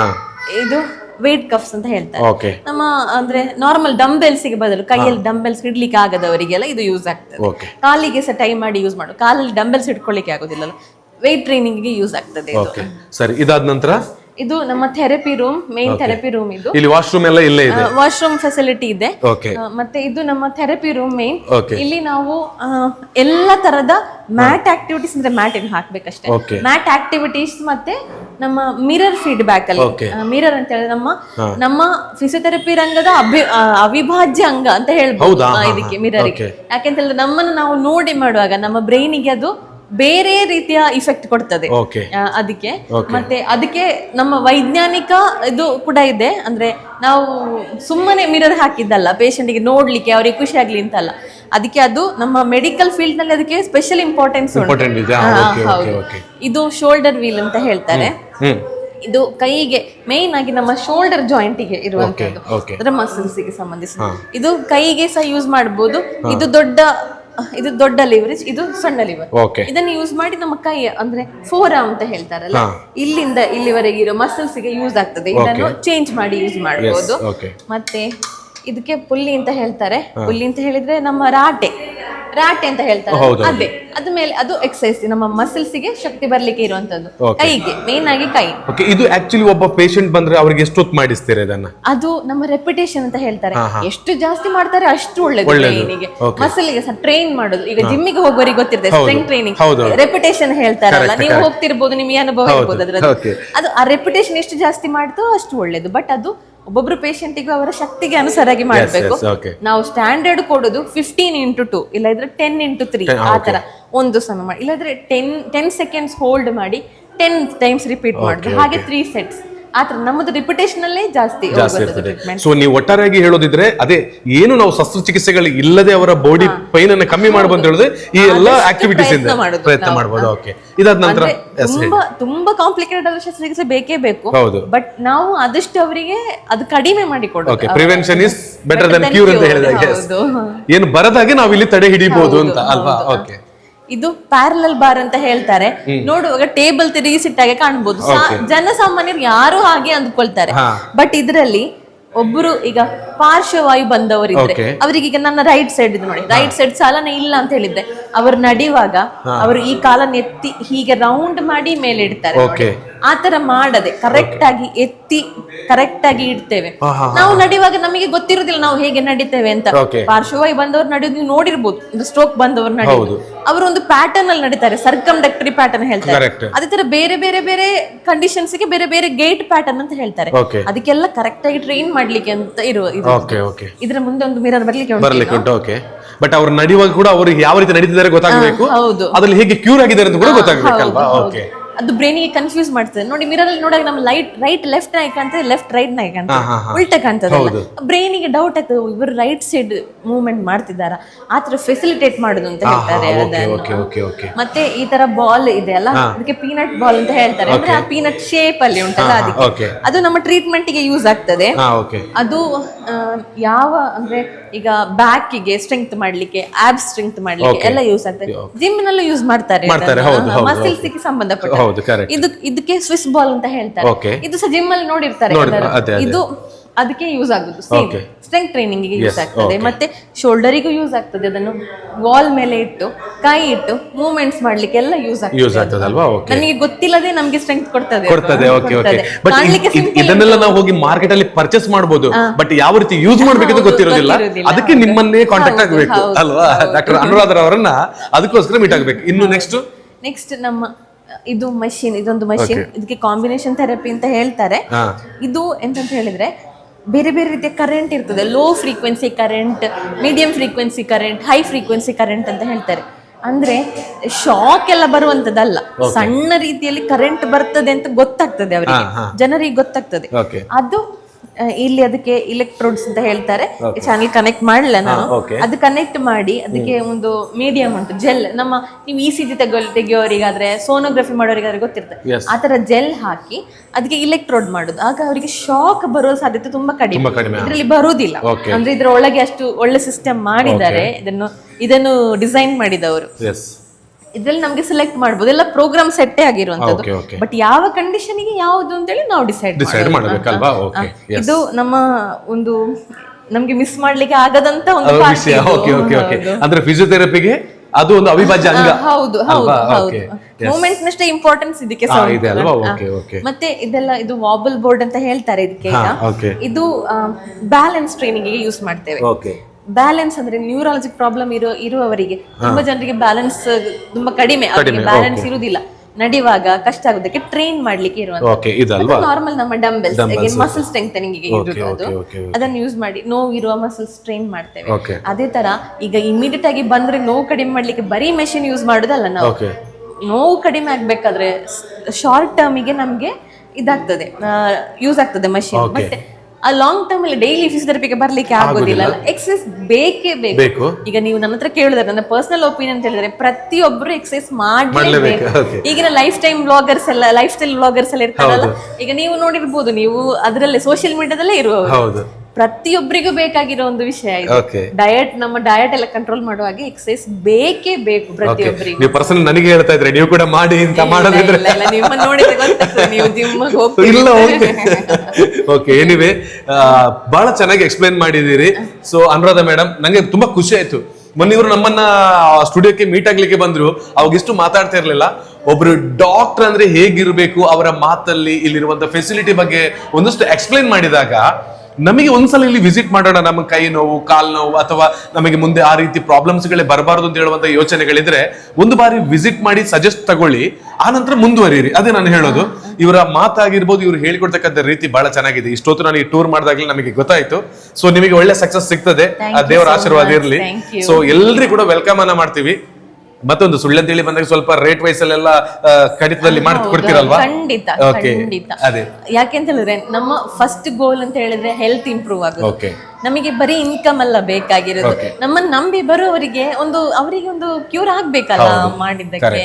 ಇದು ವೇಟ್ ಕಫ್ಸ್ ಅಂತ ಹೇಳ್ತಾರೆ. ನಮ್ಮ ಅಂದ್ರೆ ನಾರ್ಮಲ್ ಡಂಬೆಲ್ಸ್ಗೆ ಬದಲು ಕೈಯಲ್ಲಿ ಡಂಬೆಲ್ಸ್ ಇಡ್ಲಿಕ್ಕೆ ಆಗದವರಿಗೆಲ್ಲ ಇದು ಯೂಸ್ ಆಗ್ತದೆ. ಕಾಲಿಗೆ ಸಹ ಟೈ ಮಾಡಿ ಯೂಸ್ ಮಾಡು. ಕಾಲಲ್ಲಿ ಡಂಬೆಲ್ಸ್ ಇಟ್ಕೊಳ್ಳಿಕ್ಕೆ ಆಗೋದಿಲ್ಲ ವೇಟ್ ಟ್ರೈನಿಂಗ್ಗೆ ಯೂಸ್ ಆಗ್ತದೆ ಸರಿ ಇದಾದ ನಂತರ? ಇದು ನಮ್ಮ therapy room main therapy room ಇದು. ಇಲ್ಲಿ ವಾಶ್ರೂಮ್ ಎಲ್ಲ ಇಲ್ಲೇ ಇದೆ? ವಾಶ್ರೂಮ್ ಫೆಸಿಲಿಟಿ ಇದೆ. ಮತ್ತೆ ಇದು ನಮ್ಮ ಥೆರಪಿ ರೂಮ್ ಮೇನ್ ಇಲ್ಲಿ ನಾವು ಎಲ್ಲ ತರದ ಮ್ಯಾಟ್ ಆಕ್ಟಿವಿಟೀಸ್ ಅಂದ್ರೆ ಮ್ಯಾಟ್ ಏನು ಹಾಕ್ಬೇಕಷ್ಟೇ. ಮ್ಯಾಟ್ ಆಕ್ಟಿವಿಟೀಸ್ ಮತ್ತೆ ನಮ್ಮ ಮಿರರ್ ಫೀಡ್ಬ್ಯಾಕ್ ಅಲ್ಲಿ. ಮಿರರ್ ಅಂತ ಹೇಳಿದ್ರೆ ನಮ್ಮ ನಮ್ಮ ಫಿಸಿಯೋಥೆರಪಿ ರಂಗದ ಅಭಿ ಅವಿಭಾಜ್ಯ ಅಂಗ ಅಂತ ಹೇಳ್ಬೋದು? ಇದಕ್ಕೆ ಮಿರರ್. ಯಾಕೆಂತ ಹೇಳಿದ್ರೆ ನಮ್ಮನ್ನು ನಾವು ನೋಡಿ ಮಾಡುವಾಗ ನಮ್ಮ ಬ್ರೈನಿಗೆ ಅದು ಬೇರೆ ರೀತಿಯ ಇಫೆಕ್ಟ್ ಕೊಡ್ತದೆ. ಅದಕ್ಕೆ. ಮತ್ತೆ ಅದಕ್ಕೆ ನಮ್ಮ ವೈಜ್ಞಾನಿಕ ಇದು ಕೂಡ ಇದೆ. ಅಂದ್ರೆ ನಾವು ಸುಮ್ಮನೆ ಮಿರರ್ ಹಾಕಿದ್ದಲ್ಲ ಪೇಷಂಟ್ಗೆ ನೋಡ್ಲಿಕ್ಕೆ ಅವ್ರಿಗೆ ಖುಷಿ ಆಗ್ಲಿ ಅಂತಲ್ಲ. ಅದಕ್ಕೆ ಅದು ನಮ್ಮ ಮೆಡಿಕಲ್ ಫೀಲ್ಡ್ನಲ್ಲಿ ಅದಕ್ಕೆ ಸ್ಪೆಷಲ್ ಇಂಪಾರ್ಟೆನ್ಸ್ ಇದೆ. ಶೋಲ್ಡರ್ ವೀಲ್ ಅಂತ ಹೇಳ್ತಾರೆ. ಇದು ಕೈಗೆ ಮೇನ್ ಆಗಿ ನಮ್ಮ ಶೋಲ್ಡರ್ ಜಾಯಿಂಟಿಗೆ ಇರುವಂತದ್ದು. ಅದರ ಮಸಲ್ಸ್ಗೆ ಸಂಬಂಧಿಸಿದ. ಇದು ಕೈಗೆ ಸಹ ಯೂಸ್ ಮಾಡಬಹುದು ಇದು ದೊಡ್ಡ ಇದು ದೊಡ್ಡ ಲಿವರೇಜ್ ಇದು ಸಣ್ಣ ಲಿವರ್ ಇದನ್ನು ಯೂಸ್ ಮಾಡಿ ನಮ್ಮ ಕೈ ಅಂದ್ರೆ ಫೋರಾ ಅಂತ ಹೇಳ್ತಾರಲ್ಲ ಇಲ್ಲಿಂದ ಇಲ್ಲಿವರೆಗೆ ಇರೋ ಮಸಲ್ಸ್ಗೆ ಯೂಸ್ ಆಗ್ತದೆ. ಇದನ್ನು ಚೇಂಜ್ ಮಾಡಿ ಯೂಸ್ ಮಾಡಬಹುದು ಮತ್ತೆ ಇದಕ್ಕೆ ಪುಲ್ಲಿ ಅಂತ ಹೇಳ್ತಾರೆ. ಪುಲ್ಲಿ ಅಂತ ಹೇಳಿದ್ರೆ ನಮ್ಮ ರಾಟೆ. ರಾಟೆ ಅಂತ ಹೇಳ್ತಾರೆ. ಅದೇ. ಅದ ಮೇಲೆ ಅದು ಎಕ್ಸಸೈಸ್ ನಮ್ಮ ಮಸಲ್ಸ್ಗೆ ಶಕ್ತಿ ಬರ್ಲಿಕ್ಕೆ ಇರುವಂತದ್ದು. ಕೈಗೆ ಮೇನ್ ಆಗಿ ಕೈ. ಓಕೆ ಇದು ಆಕ್ಚುಲಿ ಒಬ್ಬ ಪೇಷಂಟ್ ಬಂದ್ರೆ ಅವರಿಗೆ ಎಷ್ಟು ಹೊತ್ತು ಮಾಡಿಸ್ತೀರಾ ಇದನ್ನ? ಅದು ನಮ್ಮ ರೆಪ್ಯುಟೇಷನ್ ಅಂತ ಹೇಳ್ತಾರೆ. ಎಷ್ಟು ಜಾಸ್ತಿ ಮಾಡ್ತಾರೆ ಅಷ್ಟು ಒಳ್ಳೇದು ಬ್ರೈನಿಗೆ ಮಸಲ್ಗೆ ಸಹ ಟ್ರೈನ್ ಮಾಡೋದು. ಈಗ ಜಿಮ್ಮಿಗೆ ಹೋಗೋರಿಗೆ ಗೊತ್ತಿರ್ತದೆ ಸ್ಟ್ರೆಂಗ್ ಟ್ರೈನಿಂಗ್ ರೆಪಿಟೇಷನ್ ರೆಪ್ಯುಟೇಷನ್ ಹೇಳ್ತಾರಲ್ಲ. ನೀವು ಹೋಗ್ತಿರ್ಬೋದು ನಿಮ್ಗೆ ಅನುಭವ ಇರ್ಬೋದು ಅದ್ರದ್ದು Okay. ಅದು ಆ ರೆಪ್ಯುಟೇಷನ್ ಎಷ್ಟು ಜಾಸ್ತಿ ಮಾಡ್ತೋ ಅಷ್ಟು ಒಳ್ಳೇದು. ಬಟ್ ಅದು ಒಬ್ಬೊಬ್ರು ಪೇಷಂಟಿಗೂ ಅವರ ಶಕ್ತಿಗೆ ಅನುಸಾರಾಗಿ ಮಾಡಬೇಕು. ನಾವು ಸ್ಟ್ಯಾಂಡರ್ಡ್ ಕೊಡೋದು ಫಿಫ್ಟೀನ್ ಇಂಟು ಟು ಇಲ್ಲದ್ರೆ ಟೆನ್ ಇಂಟು ತ್ರೀ ಆ ತರ ಒಂದು ಸಮ ಮಾಡಿ. ಇಲ್ಲದ್ರೆ ಟೆನ್ ಟೆನ್ ಸೆಕೆಂಡ್ಸ್ ಹೋಲ್ಡ್ ಮಾಡಿ ಟೆನ್ ಟೈಮ್ಸ್ ರಿಪೀಟ್ ಮಾಡುದು. ಹಾಗೆ ತ್ರೀ ಸೆಟ್ಸ್ ಆ ತರ ನಮ್ಮದು ರೆಪ್ಯುಟೇಷನ್ ಅಲ್ಲೇ ಜಾಸ್ತಿ ಜಾಸ್ತಿ ಇರ್ತದೆ. ಸೊ ನೀವು ಒಟ್ಟಾರೆಯಾಗಿ ಹೇಳೋದಿದ್ರೆ ಅದೇ ಏನು ನಾವು ಶಸ್ತ್ರಚಿಕಿತ್ಸೆಗಳು ಇಲ್ಲದೆ ಅವರ ಬಾಡಿ ಪೈನ್ ಅನ್ನು ಕಮ್ಮಿ ಮಾಡಬಹುದು ಹೇಳಿದ್ರೆ ಈ ಎಲ್ಲಾ ಆಕ್ಟಿವಿಟೀಸ್ ಇಂದ ಪ್ರಯತ್ನ ಮಾಡಬಹುದು ಓಕೆ ಇದಾದ ನಂತರ ತುಂಬಾ ತುಂಬಾ ಕಾಂಪ್ಲಿಕೇಟೆಡ್ ಆದ ಶಸ್ತ್ರಚಿಕಿತ್ಸೆ ಬೇಕೇ ಬೇಕು. ಹೌದು. ಬಟ್ ನಾವು ಆದಷ್ಟು ಅವರಿಗೆ ಅದು ಕಡಿಮೆ ಮಾಡಿ okay prevention is better than cure ಅಂತ ಹೇಳಿದಾಗ ಏನು ಬರದಾಗೆ ನಾವು ಇಲ್ಲಿ ತಡೆ ಹಿಡಿಬಹುದು ಅಂತ ಅಲ್ವಾ? ಓಕೆ ಇದು ಪ್ಯಾರಲಲ್ ಬಾರ್ ಅಂತ ಹೇಳ್ತಾರೆ. ನೋಡುವಾಗ ಟೇಬಲ್ ತಿರುಗಿಸಿಟ್ಟಾಗೆ ಕಾಣ್ಬೋದು. ಜನಸಾಮಾನ್ಯರು ಯಾರು ಹಾಗೆ ಅಂದ್ಕೊಳ್ತಾರೆ. ಬಟ್ ಇದರಲ್ಲಿ ಒಬ್ಬರು ಈಗ ಪಾರ್ಶ್ವವಾಯು ಬಂದವರಿದ್ರೆ. ಅವರಿಗೆ ಈಗ ನನ್ನ ರೈಟ್ ಸೈಡ್ ಇದು ನೋಡಿ. ರೈಟ್ ಸೈಡ್ ಸಾಲನೇ ಇಲ್ಲ ಅಂತ ಹೇಳಿದ್ರೆ ಅವರು ನಡೆಯುವಾಗ ಅವರು ಈ ಕಾಲನ್ನ ಎತ್ತಿ ಹೀಗೆ ರೌಂಡ್ ಮಾಡಿ ಮೇಲೆ ಇಡ್ತಾರೆ. ಆ ತರ ಮಾಡದೆ ಕರೆಕ್ಟ್ ಆಗಿ ಎತ್ತಿ ಕರೆಕ್ಟ್ ಆಗಿ ಇಡ್ತೇವೆ ನಾವು ನಡೆಯುವಾಗ ನಮಗೆ ಗೊತ್ತಿರೋದಿಲ್ಲ ನಾವು ಹೇಗೆ ನಡೀತೇವೆ ಅಂತ. ಪಾರ್ಶ್ವವಾಗಿ ಪಾರ್ಶ್ವವಾಯು ಬಂದವರು ನಡೆಯೋದು ನೀವು ನೋಡಿರ್ಬೋದು ಸ್ಟ್ರೋಕ್ ಬಂದವರು ನಡೆಯೋದು ಅವರು ಒಂದು ಪ್ಯಾಟರ್ನ್ ಅಲ್ಲಿ ನಡೀತಾರೆ ಸರ್ಕಮ್ಡಕ್ಟರಿ ಪ್ಯಾಟರ್ನ್ ಹೇಳ್ತಾರೆ. ಅದೇ ತರ ಬೇರೆ ಬೇರೆ ಬೇರೆ ಕಂಡೀಷನ್ಸ್ಗೆ ಬೇರೆ ಬೇರೆ ಗೇಟ್ ಪ್ಯಾಟರ್ನ್ ಅಂತ ಹೇಳ್ತಾರೆ. ಅದಕ್ಕೆಲ್ಲ ಕರೆಕ್ಟ್ ಆಗಿ ಟ್ರೈನ್ ಮಾಡ್ಲಿಕ್ಕೆ ಅಂತ ಇರುವ ಇದ್ರ ಮುಂದೆ ಒಂದು ಮಿರರ್ ಬರ್ಲಿಕ್ಕೆ ಬರ್ಲಿಕ್ಕೆ ಉಂಟು ಓಕೆ ಬಟ್ ಅವ್ರು ನಡೆಯುವಾಗ ಕೂಡ ಅವರು ಯಾವ ರೀತಿ ನಡೀತಿದ್ದಾರೆ ಗೊತ್ತಾಗಬೇಕು. ಅದ್ರಲ್ಲಿ ಹೇಗೆ ಕ್ಯೂರ್ ಆಗಿದ್ದಾರೆ ಅಂತ ಕೂಡ ಗೊತ್ತಾಗಬೇಕಲ್ವಾ? ಓಕೆ. ಅದು ಬ್ರೈನಿಗೆ ಕನ್ಫ್ಯೂಸ್ ಮಾಡ್ತದೆ. ನೋಡಿ ಮಿರರ್ ಅಲ್ಲಿ ನೋಡಿದಾಗ ನಮ್ಮ ಲೈಟ್ ರೈಟ್ ಲೆಫ್ಟ್ ನಾಯಿ ಕಾಣ್ತದೆ ಲೆಫ್ಟ್ ರೈಟ್ ನಾಯಿ ಕಾಣ್ತದೆ. ಉಲ್ಟ ಕಾಣ್ತದೆ ಬ್ರೈನಿಗೆ ಡೌಟ್ ಆಗ್ತದೆ ಇವರು ರೈಟ್ ಸೈಡ್ ಮೂವ್ಮೆಂಟ್ ಮಾಡ್ತಿದ್ದಾರ? ಆ ತರ ಫೆಸಿಲಿಟೇಟ್ ಮಾಡುದು ಅಂತ ಹೇಳ್ತಾರೆ ಅದನ್ನು. ಮತ್ತೆ ಈ ತರ ಬಾಲ್ ಇದೆ ಅಲ್ಲ? ಅದಕ್ಕೆ ಪೀನಟ್ ಬಾಲ್ ಅಂತ ಹೇಳ್ತಾರೆ. ಅಂದ್ರೆ ಆ ಪೀನಟ್ ಶೇಪ್ ಅಲ್ಲಿ ಉಂಟಲ್ಲ ಅದಕ್ಕೆ. ಅದು ನಮ್ಮ ಟ್ರೀಟ್ಮೆಂಟ್ಗೆ ಯೂಸ್ ಆಗ್ತದೆ. ಅದು ಯಾವ ಅಂದ್ರೆ ಈಗ ಬ್ಯಾಕ್ಗೆ ಸ್ಟ್ರೆಂತ್ ಮಾಡ್ಲಿಕ್ಕೆ ಆಬ್ ಸ್ಟ್ರೆಂತ್ ಮಾಡ್ಲಿಕ್ಕೆ ಎಲ್ಲ ಯೂಸ್ ಆಗ್ತದೆ. ಜಿಮ್ ನಲ್ಲೂ ಯೂಸ್ ಮಾಡ್ತಾರೆ ಮಸಿಲ್ಸ್ಗೆ ಸಂಬಂಧಪಟ್ಟ. ಇದು ಇದಕ್ಕೆ ಸ್ವಿಸ್ ಬಾಲ್ ಅಂತ ಹೇಳ್ತಾರೆ. ಇದು ಸಹ ಜಿಮ್ ಅಲ್ಲಿ ನೋಡಿರ್ತಾರೆ. ಇದು ಅದಕ್ಕೆ ಯೂಸ್ ಆಗುದು. ಸ್ಟ್ರೆಂತ್ ಟ್ರೈನಿಂಗ್ಗೆ ಯೂಸ್ ಆಗ್ತದೆ. ಮತ್ತೆ ಶೋಲ್ಡರಿಗೂ ಯೂಸ್ ಆಗ್ತದೆ. ಅದನ್ನು ವಾಲ್ ಮೇಲೆ ಇಟ್ಟು ಕೈ ಇಟ್ಟು ಮೂವ್ಮೆಂಟ್ಸ್ ಮಾಡ್ಲಿಕ್ಕೆ ಎಲ್ಲ ಯೂಸ್ ಆಗ್ತದೆ. ಯೂಸ್ ಆಗ್ತದಲ್ವಾ? ಓಕೆ ನನಗೆ ಗೊತ್ತಿಲ್ಲದೆ ನಮಗೆ ಸ್ಟ್ರೆಂತ್ ಕೊಡ್ತದೆ ಕೊಡ್ತದೆ. ಓಕೆ ಓಕೆ ಬಟ್ ಇದನ್ನೆಲ್ಲ ನಾವು ಹೋಗಿ ಮಾರ್ಕೆಟ್ ಅಲ್ಲಿ ಪರ್ಚೇಸ್ ಮಾಡಬಹುದು ಬಟ್ ಯಾವ ರೀತಿ ಯೂಸ್ ಮಾಡಬೇಕು ಗೊತ್ತಿರೋದಿಲ್ಲ. ಅದಕ್ಕೆ ನಿಮ್ಮನ್ನೇ ಕಾಂಟ್ಯಾಕ್ಟ್ ಆಗಬೇಕು. ಅಲ್ವಾ? ಡಾಕ್ಟರ್ ಅನುರಾಧರ್ ಅವರನ್ನ ಅದಕ್ಕೋಸ್ಕರ ಮೀಟ್ ಆಗಬೇಕು. ಇನ್ನು ನೆಕ್ಸ್ಟ್ ನೆಕ್ಸ್ಟ್ ನಮ್ಮ ಇದು ಮಷಿನ್ ಇದೊಂದು ಮಷಿನ್ ಇದಕ್ಕೆ ಕಾಂಬಿನೇಷನ್ ಥೆರಪಿ ಅಂತ ಹೇಳ್ತಾರೆ. ಇದು ಎಂತಂತ ಹೇಳಿದ್ರೆ ಬೇರೆ ಬೇರೆ ರೀತಿಯ ಕರೆಂಟ್ ಇರ್ತದೆ. Low frequency current medium frequency current high frequency current ಅಂತ ಹೇಳ್ತಾರೆ. ಅಂದ್ರೆ ಶಾಕ್ ಎಲ್ಲ ಬರುವಂತದಲ್ಲ ಸಣ್ಣ ರೀತಿಯಲ್ಲಿ ಕರೆಂಟ್ ಬರ್ತದೆ ಅಂತ ಗೊತ್ತಾಗ್ತದೆ ಅವರಿಗೆ. ಜನರಿಗೆ ಗೊತ್ತಾಗ್ತದೆ. ಅದು ಇಲ್ಲಿ ಅದಕ್ಕೆ ಇಲೆಕ್ಟ್ರೋಡ್ಸ್ ಅಂತ ಹೇಳ್ತಾರೆ. ಚಾನಲ್ ಕನೆಕ್ಟ್ ಮಾಡಲ್ಲ ನಾನು. ಅದು ಕನೆಕ್ಟ್ ಮಾಡಿ ಅದಕ್ಕೆ ಒಂದು ಮೀಡಿಯಂ ಉಂಟು ಜೆಲ್ ನಮ್ಮ ನೀವು ಇ ಸಿ ಜಿ ತೆಗೋ ತೆಗೆಯೋರಿಗಾದ್ರೆ ಸೋನೋಗ್ರಫಿ ಮಾಡೋರಿಗಾದ್ರೆ ಗೊತ್ತಿರ್ತದೆ Yes. ಆ ತರ ಜೆಲ್ ಹಾಕಿ ಅದಕ್ಕೆ ಇಲೆಕ್ಟ್ರೋಡ್ ಮಾಡುದು. ಆಗ ಅವರಿಗೆ ಶಾಕ್ ಬರೋ ಸಾಧ್ಯತೆ ತುಂಬಾ ಕಡಿಮೆ. ಇದರಲ್ಲಿ ಬರುವುದಿಲ್ಲ ಅಂದ್ರೆ ಇದ್ರ ಒಳಗೆ ಅಷ್ಟು ಒಳ್ಳೆ ಸಿಸ್ಟಮ್ ಮಾಡಿದ್ದಾರೆ. ಇದನ್ನು ಇದನ್ನು ಡಿಸೈನ್ ಮಾಡಿದವರು. ಇದ್ರಲ್ಲಿ ನಮಗೆ ಸೆಲೆಕ್ಟ್ ಮಾಡ್ಬೋದು. ಎಲ್ಲ ಪ್ರೋಗ್ರಾಮ್ ಸೆಟ್ಟೇ ಆಗಿರುವಂತದ್ದು. ಬಟ್ ಯಾವ ಕಂಡೀಷನ್ಗೆ ಯಾವುದು ಅಂತೇಳಿ ನಾವು ಡಿಸೈಡ್ ಮಾಡಬೇಕಲ್ವಾ? ಇದು ನಮ್ಮ ಒಂದು ನಮ್ಗೆ ಮಿಸ್ ಮಾಡ್ಲಿಕ್ಕೆ ಆಗದಂತ ಒಂದು ಓಕೆ ಓಕೆ ಓಕೆ. ಅಂದ್ರೆ ಫಿಸಿಯೋಥೆರಪಿಗೆ ಅದು ಒಂದು ಅವಿಭಾಜ್ಯ ಅಂಗ. ಹೌದು ಹೌದು? ಹೌದು. ಮೂಮೆಂಟ್ ನಷ್ಟೇ ಇಂಪಾರ್ಟೆನ್ಸ್ ಇದಕ್ಕೆ ಇದೆ ಅಲ್ವಾ? Okay okay. ಮತ್ತೆ ಇದೆಲ್ಲ ಇದು ವಾಬಲ್ ಬೋರ್ಡ್ ಅಂತ ಹೇಳ್ತಾರೆ ಇದಕ್ಕೆ ಇದು ಬ್ಯಾಲೆನ್ಸ್ ಟ್ರೈನಿಂಗ್ಗೆ ಯೂಸ್ ಮಾಡ್ತೇವೆ. ಓಕೆ ಬ್ಯಾಲೆನ್ಸ್ ಅಂದ್ರೆ ನ್ಯೂರಾಲಜಿಕ್ ಪ್ರಾಬ್ಲಮ್ ಇರೋ ಇರುವವರಿಗೆ ತುಂಬಾ ಜನರಿಗೆ ಬ್ಯಾಲೆನ್ಸ್ ತುಂಬಾ ಕಡಿಮೆ. ಬ್ಯಾಲೆನ್ಸ್. ಇರುವುದಿಲ್ಲ. ನಡೆಯುವಾಗ ಕಷ್ಟ ಆಗುದಕ್ಕೆ ಟ್ರೈನ್ ಮಾಡ್ಲಿಕ್ಕೆ ಇರುವಂತ ಓಕೆ ಇದಲ್ವಾ? ನಾರ್ಮಲ್ ನಮ್ಮ ಡಂಬೆಲ್ಸ್ ಮಸಲ್ ಸ್ಟ್ರೆಂಥನಿಂಗ್ಗೆ Okay, ಅದು. ಅದನ್ನು ಯೂಸ್ ಮಾಡಿ ನೋವು ಇರುವ ಮಸಲ್ಸ್ ಟ್ರೈನ್ ಮಾಡ್ತೇವೆ ಅದೇ ತರ ಈಗ ಇಮಿಡಿಯೇಟ್ ಆಗಿ ಬಂದ್ರೆ ನೋವು ಕಡಿಮೆ ಮಾಡ್ಲಿಕ್ಕೆ ಬರೀ ಮೆಷಿನ್ ಯೂಸ್ ಮಾಡುದಲ್ಲ ನಾವು. ನೋವು ಕಡಿಮೆ ಆಗ್ಬೇಕಾದ್ರೆ ಶಾರ್ಟ್ ಟರ್ಮಿಗೆ ನಮ್ಗೆ ಇದಾಗ್ತದೆ. ಯೂಸ್ ಆಗ್ತದೆ ಮಷಿನ್ Okay. ಆ ಲಾಂಗ್ ಟರ್ಮ್ ಅಲ್ಲಿ ಡೈಲಿ ಫಿಸಿಯೋಥೆರಪಿಗೆ ಬರ್ಲಿಕ್ಕೆ ಆಗೋದಿಲ್ಲ ಎಕ್ಸಸೈಸ್ ಬೇಕೇ ಬೇಕು. ಈಗ ನೀವು ನನ್ನ ಹತ್ರ ಕೇಳಿದ್ರೆ ನನ್ನ ಪರ್ಸನಲ್ ಒಪಿನಿಯನ್ ಅಂತ ಹೇಳಿದ್ರೆ ಪ್ರತಿಯೊಬ್ಬರು ಎಕ್ಸಸೈಸ್ ಮಾಡ್ಲೇಬೇಕು, ಈಗಿನ ಲೈಫ್ ಟೈಮ್ ಬ್ಲಾಗರ್ಸ್ ಎಲ್ಲ ಲೈಫ್ ಸ್ಟೈಲ್ ಬ್ಲಾಗರ್ಸ್ ಎಲ್ಲ ಇರ್ತಾರಲ್ಲ? ಈಗ ನೀವು ನೋಡಿರ್ಬೋದು ನೀವು ಅದರಲ್ಲೇ ಸೋಷಿಯಲ್ ಮೀಡಿಯಾದಲ್ಲೇ ಇರುವವರು. ಪ್ರತಿಯೊಬ್ಬರಿಗೂ ಬೇಕಾಗಿರೋ ಒಂದು ವಿಷಯ ಇದು. ಡಯಟ್ ನಮ್ಮ ಡಯಟ್ ಎಲ್ಲ ಕಂಟ್ರೋಲ್ ಮಾಡುವಾಗ ಎಕ್ಸಸೈಸ್ ಬೇಕೇ ಬೇಕು ಪ್ರತಿಯೊಬ್ಬರಿಗೂ. ನೀವು ಪರ್ಸನ್ ನನಗೆ ಹೇಳ್ತಾ ಇದ್ರೆ ನೀವು ಕೂಡ ಮಾಡಿ ಅಂತ ಮಾಡೋದಿದ್ರೆ. ಇಲ್ಲ, ಇಲ್ಲ, ನಿಮ್ಮನ್ನ ನೋಡಿದ್ರೆ ಗೊತ್ತಾಗ್ತದೆ ನೀವು ಜಿಮ್ ಹೋಗ್ತೀರಿ ಇಲ್ಲ ಓಕೆ ಬಹಳ ಚೆನ್ನಾಗಿ ಎಕ್ಸ್ಪ್ಲೈನ್ ಮಾಡಿದೀರಿ ಸೊ ಅನುರಾಧ ಮೇಡಮ್ ನಂಗೆ ತುಂಬಾ ಖುಷಿ ಆಯ್ತು. ಮೊನ್ನೆ ಇವರು ನಮ್ಮನ್ನ ಸ್ಟುಡಿಯೋಕ್ಕೆ ಮೀಟ್ ಆಗ್ಲಿಕ್ಕೆ ಬಂದ್ರು. ಅವಾಗ ಇಷ್ಟು ಮಾತಾಡ್ತಾ ಇರ್ಲಿಲ್ಲ. ಒಬ್ರು ಡಾಕ್ಟರ್ ಅಂದ್ರೆ ಹೇಗಿರ್ಬೇಕು ಅವರ ಮಾತಲ್ಲಿ ಇಲ್ಲಿರುವಂತ ಫೆಸಿಲಿಟಿ ಬಗ್ಗೆ ಒಂದಷ್ಟು ಎಕ್ಸ್ಪ್ಲೈನ್ ಮಾಡಿದಾಗ ನಮಗೆ ಒಂದ್ಸಲ ಇಲ್ಲಿ ವಿಸಿಟ್ ಮಾಡೋಣ ನಮ್ಮ ಕೈ ನೋವು ಕಾಲ್ ನೋವು ಅಥವಾ ನಮಗೆ ಮುಂದೆ ಆ ರೀತಿ ಪ್ರಾಬ್ಲಮ್ಸ್ ಗಳೇ ಬರಬಾರದು ಅಂತ ಹೇಳುವಂತ ಯೋಚನೆಗಳಿದ್ರೆ ಒಂದು ಬಾರಿ ವಿಸಿಟ್ ಮಾಡಿ ಸಜೆಸ್ಟ್ ತಗೊಳ್ಳಿ ಆ ನಂತರ ಮುಂದುವರಿಯಿರಿ. ಅದೇ ನಾನು ಹೇಳೋದು. ಇವರ ಮಾತಾಗಿರ್ಬೋದು ಇವ್ರು ಹೇಳಿಕೊಡ್ತಕ್ಕಂಥ ರೀತಿ ಬಹಳ ಚೆನ್ನಾಗಿದೆ. ಇಷ್ಟೊತ್ತು ನಾನು ಈ ಟೂರ್ ಮಾಡಿದಾಗಲೇ ನಮಗೆ ಗೊತ್ತಾಯ್ತು. ಸೊ ನಿಮಗೆ ಒಳ್ಳೆ ಸಕ್ಸಸ್ ಸಿಗ್ತದೆ. ಆ ದೇವರ ಆಶೀರ್ವಾದ ಇರಲಿ. ಸೊ ಎಲ್ರಿಗೂ ಕೂಡ ವೆಲ್ಕಮ್ ಅನ್ನ ಮಾಡ್ತೀವಿ. ಮತ್ತೊಂದು ಸುಳ್ಳಂತೇಳಿ ಬಂದಾಗ ಸ್ವಲ್ಪ ರೇಟ್ ವೈಸ್ ಅಲ್ಲೆಲ್ಲ ಕಡಿತದಲ್ಲಿ ಮಾಡಿ ಕೊಡ್ತೀರಲ್ವಾ ಖಂಡಿತ ಖಂಡಿತ. ಅದೇ. ಯಾಕೆಂತ ಹೇಳಿದ್ರೆ ನಮ್ಮ ಫಸ್ಟ್ ಗೋಲ್ ಅಂತ ಹೇಳಿದ್ರೆ ಹೆಲ್ತ್ ಇಂಪ್ರೂವ್ ಆಗುತ್ತೆ. ಓಕೆ ನಮಗೆ ಬರೀ ಇನ್ಕಮ್ ಅಲ್ಲ ಬೇಕಾಗಿರೋದು. ನಮ್ಮನ್ನ ನಂಬಿ ಬರುವವರಿಗೆ ಒಂದು ಅವರಿಗೆ ಒಂದು ಕ್ಯೂರ್ ಆಗ್ಬೇಕಲ್ಲ ಮಾಡಿದ್ದಕ್ಕೆ.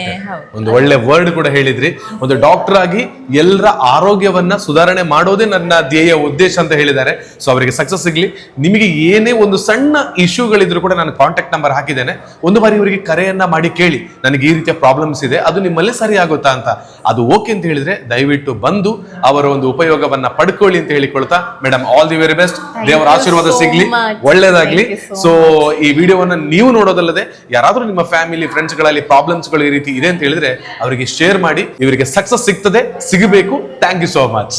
ಒಂದು ಒಳ್ಳೆ ವರ್ಡ್ ಕೂಡ ಹೇಳಿದ್ರಿ. ಒಂದು ಡಾಕ್ಟರ್ ಆಗಿ ಎಲ್ಲರ ಆರೋಗ್ಯವನ್ನ ಸುಧಾರಣೆ ಮಾಡೋದೇ ನನ್ನ ಧ್ಯೇಯ ಉದ್ದೇಶ ಅಂತ ಹೇಳಿದ್ದಾರೆ. ಸೊ ಅವರಿಗೆ ಸಕ್ಸಸ್ ಸಿಗ್ಲಿ. ನಿಮಗೆ ಏನೇ ಒಂದು ಸಣ್ಣ ಇಶ್ಯೂಗಳಿದ್ರು ಕೂಡ ನಾನು ಕಾಂಟ್ಯಾಕ್ಟ್ ನಂಬರ್ ಹಾಕಿದ್ದೇನೆ. ಒಂದು ಬಾರಿ ಇವರಿಗೆ ಕರೆಯನ್ನ ಮಾಡಿ ಕೇಳಿ. ನನಗೆ ಈ ರೀತಿಯ ಪ್ರಾಬ್ಲಮ್ಸ್ ಇದೆ. ಅದು ನಿಮ್ಮಲ್ಲಿ ಸರಿ ಆಗುತ್ತಾ ಅಂತ. ಅದು ಓಕೆ ಅಂತ ಹೇಳಿದ್ರೆ ದಯವಿಟ್ಟು ಬಂದು ಅವರ ಒಂದು ಉಪಯೋಗವನ್ನ ಪಡ್ಕೊಳ್ಳಿ ಅಂತ ಹೇಳಿಕೊಳ್ತಾ. Madam all the very best ದೇವರ ಆಶೀರ್ವಾದ so ಸಿಗ್ಲಿ. ಒಳ್ಳೇದಾಗ್ಲಿ. ಸೊ ಈ ವಿಡಿಯೋವನ್ನ ನೀವು ನೋಡೋದಲ್ಲದೆ ಯಾರಾದ್ರೂ ನಿಮ್ಮ ಫ್ಯಾಮಿಲಿ ಫ್ರೆಂಡ್ಸ್ಗಳಲ್ಲಿ ಪ್ರಾಬ್ಲಮ್ಸ್ಗಳು ಈ ರೀತಿ ಇದೆ ಅಂತ ಹೇಳಿದ್ರೆ ಅವರಿಗೆ ಶೇರ್ ಮಾಡಿ ಇವರಿಗೆ ಸಕ್ಸಸ್ ಸಿಗ್ತದೆ ಸಿಗಬೇಕು. Thank you so much